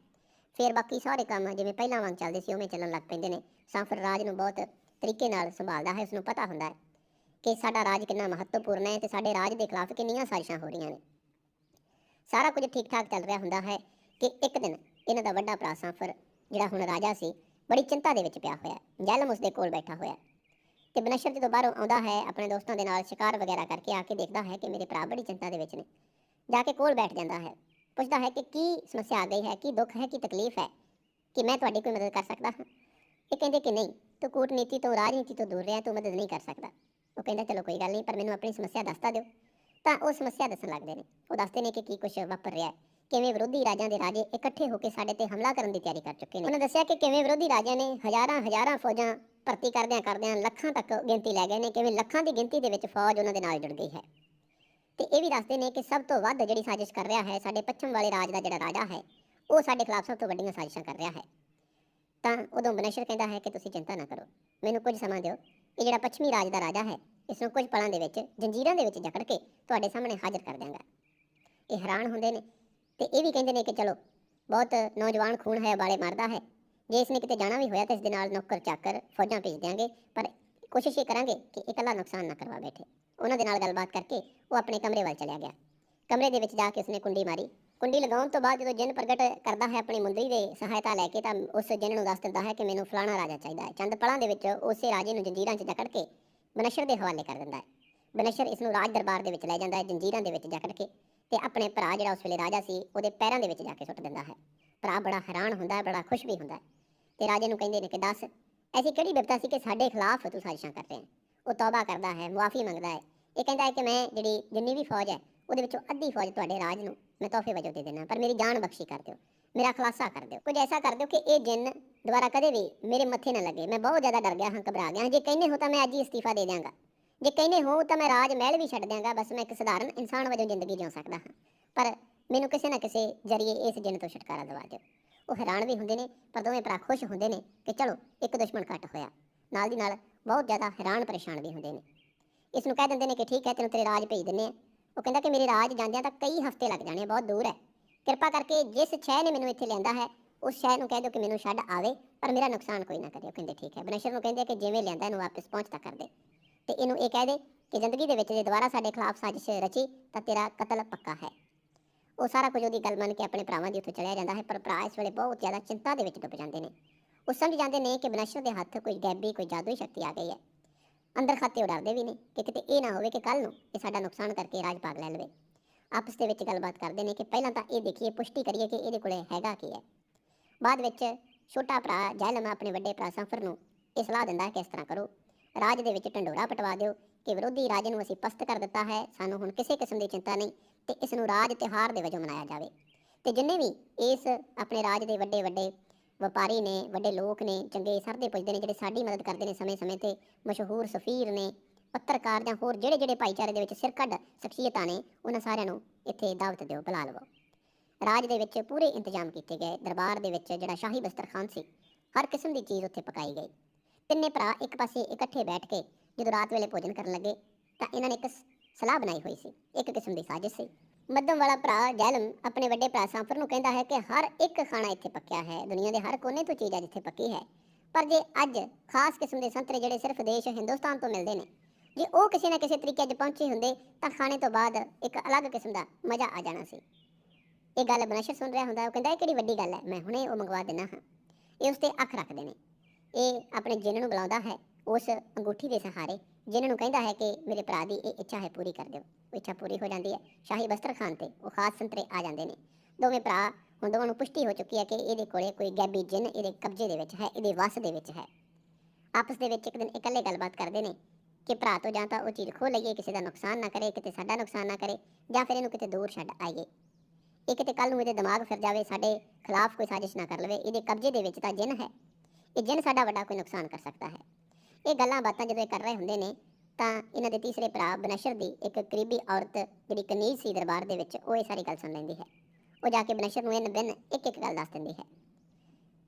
ਫਿਰ ਬਾਕੀ ਸਾਰੇ ਕੰਮ ਜਿਵੇਂ ਪਹਿਲਾਂ ਵਾਂਗ ਚੱਲਦੇ ਸੀ, ਉਵੇਂ ਚੱਲਣ ਲੱਗ ਪੈਂਦੇ ਨੇ। ਸਾਫਰ ਰਾਜ ਨੂੰ ਬਹੁਤ ਤਰੀਕੇ ਨਾਲ ਸੰਭਾਲਦਾ ਹੈ ਉਸ ਨੂੰ ਪਤਾ ਹੁੰਦਾ ਹੈ ਕਿ ਸਾਡਾ ਰਾਜ ਕਿੰਨਾ ਮਹੱਤਵਪੂਰਨ ਹੈ ਤੇ ਸਾਡੇ ਰਾਜ ਦੇ ਖਿਲਾਫ ਕਿੰਨੀਆਂ ਸਾਜ਼ਿਸ਼ਾਂ ਹੋ ਰਹੀਆਂ ਨੇ। ਸਾਰਾ ਕੁਝ ਠੀਕ ਠਾਕ ਚੱਲ ਰਿਹਾ ਹੁੰਦਾ ਹੈ ਕਿ ਇੱਕ ਦਿਨ ਇਹਨਾਂ ਦਾ ਵੱਡਾ ਭਰਾ ਸਾਫਰ, ਜਿਹੜਾ ਹੁਣ ਰਾਜਾ ਸੀ, ਬੜੀ ਚਿੰਤਾ ਦੇ ਵਿੱਚ ਪਿਆ ਹੋਇਆ ਹੈ। ਜੈਲਮ ਉਸ ਦੇ ਕੋਲ ਬੈਠਾ ਹੋਇਆ ਹੈ। ਤੇ ਬਨਸ਼ਰ ਜਦੋਂ ਬਾਹਰੋਂ ਆਉਂਦਾ ਹੈ, ਆਪਣੇ ਦੋਸਤਾਂ ਦੇ ਨਾਲ ਸ਼ਿਕਾਰ ਵਗੈਰਾ ਕਰਕੇ ਆ ਕੇ ਦੇਖਦਾ ਹੈ ਕਿ ਮੇਰੇ ਭਰਾ ਬੜੀ ਚਿੰਤਾ ਦੇ ਵਿੱਚ ਨੇ। ਜਾ ਕੇ ਕੋਲ ਬੈਠ ਜਾਂਦਾ ਹੈ। ਪੁੱਛਦਾ ਹੈ ਕਿ ਕੀ ਸਮੱਸਿਆ ਆ ਗਈ ਹੈ, ਕੀ ਦੁੱਖ ਹੈ, ਕੀ ਤਕਲੀਫ ਹੈ ਕਿ ਮੈਂ ਤੁਹਾਡੀ ਕੋਈ ਮਦਦ ਕਰ ਸਕਦਾ ਹਾਂ? ਇਹ ਕਹਿੰਦੇ ਕਿ ਨਹੀਂ, ਤੂੰ ਕੂਟਨੀਤੀ ਤੋਂ, ਰਾਜਨੀਤੀ ਤੋਂ ਦੂਰ ਰਿਹਾ, ਤੂੰ ਮਦਦ ਨਹੀਂ ਕਰ ਸਕਦਾ। ਉਹ ਕਹਿੰਦਾ, ਚਲੋ ਕੋਈ ਗੱਲ ਨਹੀਂ, ਪਰ ਮੈਨੂੰ ਆਪਣੀ ਸਮੱਸਿਆ ਦੱਸਤਾ ਦਿਓ। ਤਾਂ ਉਹ ਸਮੱਸਿਆ ਦੱਸਣ ਲੱਗਦੇ ਨੇ। ਉਹ ਦੱਸਦੇ ਨੇ ਕਿ ਕੀ ਕੁਝ ਵਾਪਰ ਰਿਹਾ ਹੈ, ਕਿਵੇਂ ਵਿਰੋਧੀ ਰਾਜਾਂ ਦੇ ਰਾਜੇ ਇਕੱਠੇ ਹੋ ਕੇ ਸਾਡੇ ਤੇ ਹਮਲਾ ਕਰਨ ਦੀ ਤਿਆਰੀ ਕਰ ਚੁੱਕੇ ਨੇ। ਉਹਨਾਂ ਦੱਸਿਆ ਕਿ ਕਿਵੇਂ ਵਿਰੋਧੀ ਰਾਜਿਆਂ ਨੇ ਹਜ਼ਾਰਾਂ ਹਜ਼ਾਰਾਂ ਫੌਜਾਂ ਭਰਤੀ ਕਰਦਿਆਂ ਕਰਦਿਆਂ ਲੱਖਾਂ ਤੱਕ ਗਿਣਤੀ ਲੈ ਗਏ ਨੇ ਕਿਵੇਂ ਲੱਖਾਂ ਦੀ ਗਿਣਤੀ ਦੇ ਵਿੱਚ ਫੌਜ ਉਹਨਾਂ ਦੇ ਨਾਲ ਜੁੜ ਗਈ ਹੈ। ਤੇ ਇਹ ਵੀ ਦੱਸਦੇ ਨੇ ਕਿ ਸਭ ਤੋਂ ਵੱਧ ਜਿਹੜੀ ਸਾਜ਼ਿਸ਼ ਕਰ ਰਿਹਾ ਹੈ, ਸਾਡੇ ਪੱਛਮ ਵਾਲੇ ਰਾਜ ਦਾ ਜਿਹੜਾ ਰਾਜਾ ਹੈ, ਉਹ ਸਾਡੇ ਖਿਲਾਫ ਸਭ ਤੋਂ ਵੱਡੀਆਂ ਸਾਜ਼ਿਸ਼ਾਂ ਕਰ ਰਿਹਾ ਹੈ। ਤਾਂ ਉਦੋਂ ਬਨਸ਼ਰ ਕਹਿੰਦਾ ਹੈ ਕਿ ਤੁਸੀਂ ਚਿੰਤਾ ਨਾ ਕਰੋ, ਮੈਨੂੰ ਕੁਝ ਸਮਾਂ ਦਿਓ। ਇਹ ਜਿਹੜਾ ਪੱਛਮੀ ਰਾਜ ਦਾ ਰਾਜਾ ਹੈ ਇਸ ਨੂੰ ਕੁਝ ਪਲਾਂ ਦੇ ਵਿੱਚ, ਜੰਜੀਰਾਂ ਦੇ ਵਿੱਚ ਜਕੜ ਕੇ ਤੁਹਾਡੇ ਸਾਹਮਣੇ ਹਾਜ਼ਰ ਕਰ ਦਿਆਂਗਾ। ਇਹ ਹੈਰਾਨ ਹੁੰਦੇ ਨੇ ਤੇ ਇਹ ਵੀ ਕਹਿੰਦੇ ਨੇ ਕਿ ਚਲੋ, ਬਹੁਤ ਨੌਜਵਾਨ ਖੂਨ ਹੈ ਬਾਲੇ ਮਾਰਦਾ ਹੈ। ਜੇ ਇਸਨੇ ਕਿਤੇ ਜਾਣਾ ਵੀ ਹੋਇਆ ਤਾਂ ਇਸ ਦੇ ਨਾਲ ਨੌਕਰ, ਚਾਕਰ ਫੌਜਾਂ ਭੇਜ ਦਿਆਂਗੇ, ਪਰ ਕੋਸ਼ਿਸ਼ ਇਹ ਕਰਾਂਗੇ ਕਿ ਇਕੱਲਾ ਨੁਕਸਾਨ ਨਾ ਕਰਵਾ ਬੈਠੇ। ਉਹਨਾਂ ਦੇ ਨਾਲ ਗੱਲਬਾਤ ਕਰਕੇ ਉਹ ਆਪਣੇ ਕਮਰੇ ਵੱਲ ਚਲਿਆ ਗਿਆ। ਕਮਰੇ ਦੇ ਵਿੱਚ ਜਾ ਕੇ ਉਸਨੇ ਕੁੰਡੀ ਮਾਰੀ। ਕੁੰਡੀ ਲਗਾਉਣ ਤੋਂ ਬਾਅਦ ਜਦੋਂ ਜਿੰਨ ਪ੍ਰਗਟ ਕਰਦਾ ਹੈ ਆਪਣੀ ਮੁੰਦਰੀ ਦੇ ਸਹਾਇਤਾ ਲੈ ਕੇ ਤਾਂ ਉਸ ਜਿੰਨ ਨੂੰ ਦੱਸ ਦਿੰਦਾ ਹੈ ਕਿ ਮੈਨੂੰ ਫਲਾਣਾ ਰਾਜਾ ਚਾਹੀਦਾ ਹੈ। ਚੰਦ ਪਲਾਂ ਦੇ ਵਿੱਚ ਉਸੇ ਰਾਜੇ ਨੂੰ ਜੰਜੀਰਾਂ 'ਚ ਜਕੜ ਕੇ ਬਨਸ਼ਰ ਦੇ ਹਵਾਲੇ ਕਰ ਦਿੰਦਾ ਹੈ। ਬਨਸ਼ਰ ਇਸ ਨੂੰ ਰਾਜ ਦਰਬਾਰ ਦੇ ਵਿੱਚ ਲੈ ਜਾਂਦਾ ਹੈ, ਜੰਜੀਰਾਂ ਦੇ ਵਿੱਚ ਜਕੜ ਕੇ ਤੇ ਆਪਣੇ ਭਰਾ ਜਿਹੜਾ ਉਸ ਵੇਲੇ ਰਾਜਾ ਸੀ, ਉਹਦੇ ਪੈਰਾਂ ਦੇ ਵਿੱਚ ਜਾ ਕੇ ਸੁੱਟ ਦਿੰਦਾ ਹੈ। ਭਰਾ ਬੜਾ ਹੈਰਾਨ ਹੁੰਦਾ ਹੈ, ਬੜਾ ਖੁਸ਼ ਵੀ ਹੁੰਦਾ ਹੈ। ਤੇ ਰਾਜੇ ਨੂੰ ਕਹਿੰਦੇ ਨੇ ਕਿ ਦੱਸ, ਐਸੀ ਕਿਹੜੀ ਬਿਪਤਾ ਸੀ ਕਿ ਸਾਡੇ ਖਿਲਾਫ ਤੂੰ ਸਾਜ਼ਿਸ਼ਾਂ ਕਰ ਰਿਹਾ ਹੈ? ਉਹ ਤੌਬਾ ਕਰਦਾ ਹੈ, ਮੁਆਫੀ ਮੰਗਦਾ ਹੈ। ਇਹ ਕਹਿੰਦਾ ਹੈ ਕਿ ਮੈਂ ਜਿਹੜੀ ਜਿੰਨੀ ਵੀ ਫੌਜ ਹੈ, ਉਹਦੇ ਵਿੱਚੋਂ ਅੱਧੀ ਫੌਜ ਤੁਹਾਡੇ ਰਾਜ ਨੂੰ ਮੈਂ ਤੋਹਫੇ ਵਜੋਂ ਦੇ ਦੇਣਾ ਪਰ ਮੇਰੀ ਜਾਨ ਬਖਸ਼ੀ ਕਰ ਦਿਓ, ਮੇਰਾ ਖਲਾਸਾ ਕਰ ਦਿਓ। ਕੁਝ ਐਸਾ ਕਰ ਦਿਓ ਕਿ ਇਹ ਜਿੰਨ ਦੁਬਾਰਾ ਕਦੇ ਵੀ ਮੇਰੇ ਮੱਥੇ ਨਾ ਲੱਗੇ। ਮੈਂ ਬਹੁਤ ਜ਼ਿਆਦਾ ਡਰ ਗਿਆ, ਹਾਂ, ਘਬਰਾ ਗਿਆ। ਹਾਂ ਜੇ ਕਹਿੰਦੇ ਹੋ ਤਾਂ ਮੈਂ ਅੱਜ ਹੀ ਅਸਤੀਫਾ ਦੇ ਦਿਆਂਗਾ। ਜੇ ਕਹਿੰਦੇ ਹੋ ਤਾਂ ਮੈਂ ਰਾਜ ਮਹਿਲ ਵੀ ਛੱਡ ਦਿਆਂਗਾ। ਬਸ ਮੈਂ ਇੱਕ ਸਧਾਰਨ ਇਨਸਾਨ ਵਜੋਂ ਜ਼ਿੰਦਗੀ ਜਿਉ ਸਕਦਾ ਹਾਂ। ਪਰ ਮੈਨੂੰ ਕਿਸੇ ਨਾ ਕਿਸੇ ਜਰੀਏ ਇਸ ਜਿੰਨ ਤੋਂ ਛੁਟਕਾਰਾ ਦਿਵਾ ਦਿਓ। ਉਹ ਹੈਰਾਨ ਵੀ ਹੁੰਦੇ ਨੇ, ਪਰ ਦੋਵੇਂ ਭਰਾ ਖੁਸ਼ ਹੁੰਦੇ ਨੇ ਕਿ ਚਲੋ ਇੱਕ ਦੁਸ਼ਮਣ ਘੱਟ ਹੋਇਆ। ਨਾਲ ਦੀ ਨਾਲ ਬਹੁਤ ਜ਼ਿਆਦਾ ਹੈਰਾਨ ਪਰੇਸ਼ਾਨ ਵੀ ਹੁੰਦੇ ਨੇ। ਇਸ ਨੂੰ ਕਹਿ ਦਿੰਦੇ ਨੇ ਕਿ ਠੀਕ ਹੈ, ਤੈਨੂੰ ਤੇਰੇ ਰਾਜ ਭੇਜ ਦਿੰਨੇ ਆ ਉਹ ਕਹਿੰਦਾ ਕਿ ਮੇਰੇ ਰਾਜ ਜਾਂਦਿਆਂ ਤਾਂ ਕਈ ਹਫ਼ਤੇ ਲੱਗ ਜਾਣੇ ਬਹੁਤ ਦੂਰ ਹੈ। ਕਿਰਪਾ ਕਰਕੇ ਜਿਸ ਸ਼ੈ ਨੇ ਮੈਨੂੰ ਇੱਥੇ ਲਿਆਂਦਾ ਹੈ, ਉਸ ਸ਼ੈ ਨੂੰ ਕਹਿ ਦਿਓ ਕਿ ਮੈਨੂੰ ਛੱਡ ਆਵੇ, ਪਰ ਮੇਰਾ ਨੁਕਸਾਨ ਕੋਈ ਨਾ ਕਰੇ, ਉਹ ਕਹਿੰਦੇ ਠੀਕ ਹੈ। ਬਨਸ਼ਰ ਨੂੰ ਕਹਿੰਦੇ ਕਿ ਜਿਵੇਂ ਲਿਆਂਦਾ ਇਹਨੂੰ ਵਾਪਸ ਪਹੁੰਚਦਾ ਕਰ ਦੇ। ਤੇ ਇਹਨੂੰ ਇਹ ਕਹਿ ਦੇ ਕਿ ਜ਼ਿੰਦਗੀ ਦੇ ਵਿੱਚ ਜੇ ਦੁਬਾਰਾ ਸਾਡੇ ਖਿਲਾਫ ਸਾਜ਼ਿਸ਼ ਰਚੀ, ਤਾਂ ਤੇਰਾ ਕਤਲ ਪੱਕਾ ਹੈ। ਉਹ ਸਾਰਾ ਕੁਝ ਉਹਦੀ ਗੱਲ ਮੰਨ ਕੇ ਆਪਣੇ ਭਰਾਵਾਂ ਦੀ ਉੱਥੇ ਚਲਿਆ ਜਾਂਦਾ ਹੈ, ਪਰ ਭਰਾ ਇਸ ਵੇਲੇ ਬਹੁਤ ਜ਼ਿਆਦਾ ਚਿੰਤਾ ਦੇ ਵਿੱਚ ਡੁੱਬ ਜਾਂਦੇ ਨੇ। ਉਹ ਸਮਝ ਜਾਂਦੇ ਨੇ ਕਿ ਬਨਸ਼ਰ ਦੇ ਹੱਥ, ਕੋਈ ਗੈਬੀ ਕੋਈ ਜਾਦੂਈ ਸ਼ਕਤੀ ਆ ਗਈ ਹੈ। ਅੰਦਰ ਖਾਤੇ ਉਹ ਡਰਦੇ ਵੀ ਨੇ ਕਿ ਕਿਤੇ ਇਹ ਨਾ ਹੋਵੇ ਕਿ ਕੱਲ ਨੂੰ ਇਹ ਸਾਡਾ ਨੁਕਸਾਨ ਕਰਕੇ ਰਾਜ ਭਾਗ ਲੈ ਲਵੇ। ਆਪਸ ਦੇ ਵਿੱਚ ਗੱਲਬਾਤ ਕਰਦੇ ਨੇ ਕਿ ਪਹਿਲਾਂ ਤਾਂ ਇਹ ਦੇਖੀਏ, ਪੁਸ਼ਟੀ ਕਰੀਏ ਕਿ ਇਹਦੇ ਕੋਲੇ ਹੈਗਾ ਕੀ ਹੈ। ਬਾਅਦ ਵਿੱਚ ਛੋਟਾ ਭਰਾ ਜੈਲਮ ਆਪਣੇ ਵੱਡੇ ਭਰਾ ਸੰਫਰ ਨੂੰ ਇਹ ਸਲਾਹ ਦਿੰਦਾ ਹੈ ਕਿ ਇਸ ਤਰ੍ਹਾਂ ਕਰੋ। ਰਾਜ ਦੇ ਵਿੱਚ ਢੰਡੋਰਾ ਪਟਵਾ ਦਿਓ ਕਿ ਵਿਰੋਧੀ ਰਾਜ ਨੂੰ ਅਸੀਂ ਪਸਤ ਕਰ ਦਿੱਤਾ ਹੈ। ਸਾਨੂੰ ਹੁਣ ਕਿਸੇ ਕਿਸਮ ਦੀ ਚਿੰਤਾ ਨਹੀਂ। ਤੇ ਇਸ ਨੂੰ ਰਾਜ ਤਿਉਹਾਰ ਦੇ ਵਜੋਂ ਮਨਾਇਆ ਜਾਵੇ। ਤੇ ਜਿੰਨੇ ਵੀ ਇਸ ਆਪਣੇ ਰਾਜ ਦੇ ਵੱਡੇ ਵੱਡੇ ਵਪਾਰੀ ਨੇ, ਵੱਡੇ ਲੋਕ ਨੇ, ਚੰਗੇ ਸਰਦੇ ਪੁੱਜਦੇ ਨੇ, ਜਿਹੜੇ ਸਾਡੀ ਮਦਦ ਕਰਦੇ ਨੇ ਸਮੇਂ-ਸਮੇਂ ਤੇ, ਮਸ਼ਹੂਰ ਸਫੀਰ ਨੇ, ਪੱਤਰਕਾਰ ਜਾਂ ਹੋਰ ਜਿਹੜੇ ਜਿਹੜੇ ਭਾਈਚਾਰੇ ਦੇ ਵਿੱਚ ਸਿਰ ਸਿਰਕੱਢ ਸ਼ਖਸੀਅਤਾਂ ਨੇ, ਉਹਨਾਂ ਸਾਰਿਆਂ ਨੂੰ ਇੱਥੇ ਦਾਵਤ ਦਿਓ, ਬੁਲਾ ਲਵੋ। ਰਾਜ ਦੇ ਵਿੱਚ ਪੂਰੇ ਇੰਤਜ਼ਾਮ ਕੀਤੇ ਗਏ। ਦਰਬਾਰ ਦੇ ਵਿੱਚ ਜਿਹੜਾ ਸ਼ਾਹੀ ਦਸਤਰਖਾਨ ਸੀ, ਹਰ ਕਿਸਮ ਦੀ ਚੀਜ਼ ਉੱਥੇ ਪਕਾਈ ਗਈ। ਤਿੰਨੇ ਭਰਾ ਇੱਕ ਪਾਸੇ ਇਕੱਠੇ ਬੈਠ ਕੇ ਜਦੋਂ ਰਾਤ ਵੇਲੇ ਭੋਜਨ ਕਰਨ ਲੱਗੇ, ਤਾਂ ਇਹਨਾਂ ਨੇ ਇੱਕ ਸਲਾਹ ਬਣਾਈ ਹੋਈ ਸੀ। ਇੱਕ ਕਿਸਮ ਦੀ ਸਾਜ਼ਿਸ਼ ਸੀ। ਮੱਧਮ ਵਾਲਾ ਭਰਾ ਜੈਲਮ ਆਪਣੇ ਵੱਡੇ ਭਰਾ ਸਾਂਫਰ ਨੂੰ ਕਹਿੰਦਾ ਹੈ ਕਿ ਹਰ ਇੱਕ ਖਾਣਾ ਇੱਥੇ ਪੱਕਿਆ ਹੈ। ਦੁਨੀਆ ਦੇ ਹਰ ਕੋਨੇ ਤੋਂ ਚੀਜ਼ ਅੱਜ ਇੱਥੇ ਪੱਕੀ ਹੈ। ਪਰ ਜੇ ਅੱਜ ਖਾਸ ਕਿਸਮ ਦੇ ਸੰਤਰੇ ਜਿਹੜੇ ਸਿਰਫ ਦੇਸ਼ ਹਿੰਦੁਸਤਾਨ ਤੋਂ ਮਿਲਦੇ ਨੇ, ਜੇ ਉਹ ਕਿਸੇ ਨਾ ਕਿਸੇ ਤਰੀਕੇ ਅੱਜ ਪਹੁੰਚੇ ਹੁੰਦੇ, ਤਾਂ ਖਾਣੇ ਤੋਂ ਬਾਅਦ ਇੱਕ ਅਲੱਗ ਕਿਸਮ ਦਾ ਮਜ਼ਾ ਆ ਜਾਣਾ ਸੀ। ਇਹ ਗੱਲ ਬਨਸ਼ਰ ਸੁਣ ਰਿਹਾ ਹੁੰਦਾ, ਉਹ ਕਹਿੰਦਾ, ਇਹ ਕਿਹੜੀ ਵੱਡੀ ਗੱਲ ਹੈ? ਮੈਂ ਹੁਣੇ ਉਹ ਮੰਗਵਾ ਦੇਣਾ ਹਾਂ। ਇਹ ਉਸ ਤੇ ਅੱਖ ਰੱਖਦੇ ਨੇ। ਇਹ ਆਪਣੇ ਜਿੰਨ ਨੂੰ ਬੁਲਾਉਂਦਾ ਹੈ, ਉਸ ਅੰਗੂਠੀ ਦੇ ਸਹਾਰੇ। ਜਿਨ੍ਹਾਂ ਨੂੰ ਕਹਿੰਦਾ ਹੈ ਕਿ ਮੇਰੇ ਭਰਾ ਦੀ ਇਹ ਇੱਛਾ ਹੈ ਪੂਰੀ ਕਰ ਦਿਓ, ਉਹ ਇੱਛਾ ਪੂਰੀ ਹੋ ਜਾਂਦੀ ਹੈ। ਸ਼ਾਹੀ ਬਸਤਰ ਖਾਨ ਤੇ ਉਹ ਖਾਸ ਸੰਤਰੇ ਆ ਜਾਂਦੇ ਨੇ। ਦੋਵੇਂ ਭਰਾ ਹੁਣ ਦੋਵਾਂ ਨੂੰ ਪੁਸ਼ਟੀ ਹੋ ਚੁੱਕੀ ਹੈ ਕਿ ਇਹਦੇ ਕੋਲੇ ਕੋਈ ਗੈਬੀ ਜਿੰਨ ਇਹਦੇ ਕਬਜ਼ੇ ਦੇ ਵਿੱਚ ਹੈ, ਇਹਦੇ ਵਸ ਦੇ ਵਿੱਚ ਹੈ। ਆਪਸ ਦੇ ਵਿੱਚ ਇੱਕ ਦਿਨ ਇਕੱਲੇ ਗੱਲਬਾਤ ਕਰਦੇ ਨੇ ਕਿ ਭਰਾ ਤੋਂ ਜਾਂ ਤਾਂ ਉਹ ਚੀਜ਼ ਖੋ ਲਈਏ, ਕਿਸੇ ਦਾ ਨੁਕਸਾਨ ਨਾ ਕਰੇ, ਕਿਤੇ ਸਾਡਾ ਨੁਕਸਾਨ ਨਾ ਕਰੇ, ਜਾਂ ਫਿਰ ਇਹਨੂੰ ਕਿਤੇ ਦੂਰ ਛੱਡ ਆਈਏ। ਇਹ ਕਿਤੇ ਕੱਲ ਨੂੰ ਇਹਦੇ ਦਿਮਾਗ ਫਿਰ ਜਾਵੇ, ਸਾਡੇ ਖਿਲਾਫ ਕੋਈ ਸਾਜ਼ਿਸ਼ ਨਾ ਕਰ ਲਵੇ, ਇਹਦੇ ਕਬਜ਼ੇ ਦੇ ਵਿੱਚ ਤਾਂ ਜਿੰਨ ਹੈ। ਇਹ ਜਿੰਨ ਸਾਡਾ ਵੱਡਾ ਕੋਈ ਨੁਕਸਾਨ ਕਰ ਸਕਦਾ ਹੈ। ਇਹ ਗੱਲਾਂ ਬਾਤਾਂ ਜਦੋਂ ਇਹ ਕਰ ਰਹੇ ਹੁੰਦੇ ਨੇ, ਤਾਂ ਇਹਨਾਂ ਦੇ ਤੀਸਰੇ ਭਰਾ ਬਨਸ਼ਰ ਦੀ ਇੱਕ ਕਰੀਬੀ ਔਰਤ ਜਿਹੜੀ ਕਨੀਜ਼ ਸੀ ਦਰਬਾਰ ਦੇ ਵਿੱਚ, ਉਹ ਇਹ ਸਾਰੀ ਗੱਲ ਸੁਣ ਲੈਂਦੀ ਹੈ। ਉਹ ਜਾ ਕੇ ਬਨਸ਼ਰ ਨੂੰ ਇਹਨ ਬਿਨ ਇੱਕ ਇੱਕ ਗੱਲ ਦੱਸ ਦਿੰਦੀ ਹੈ।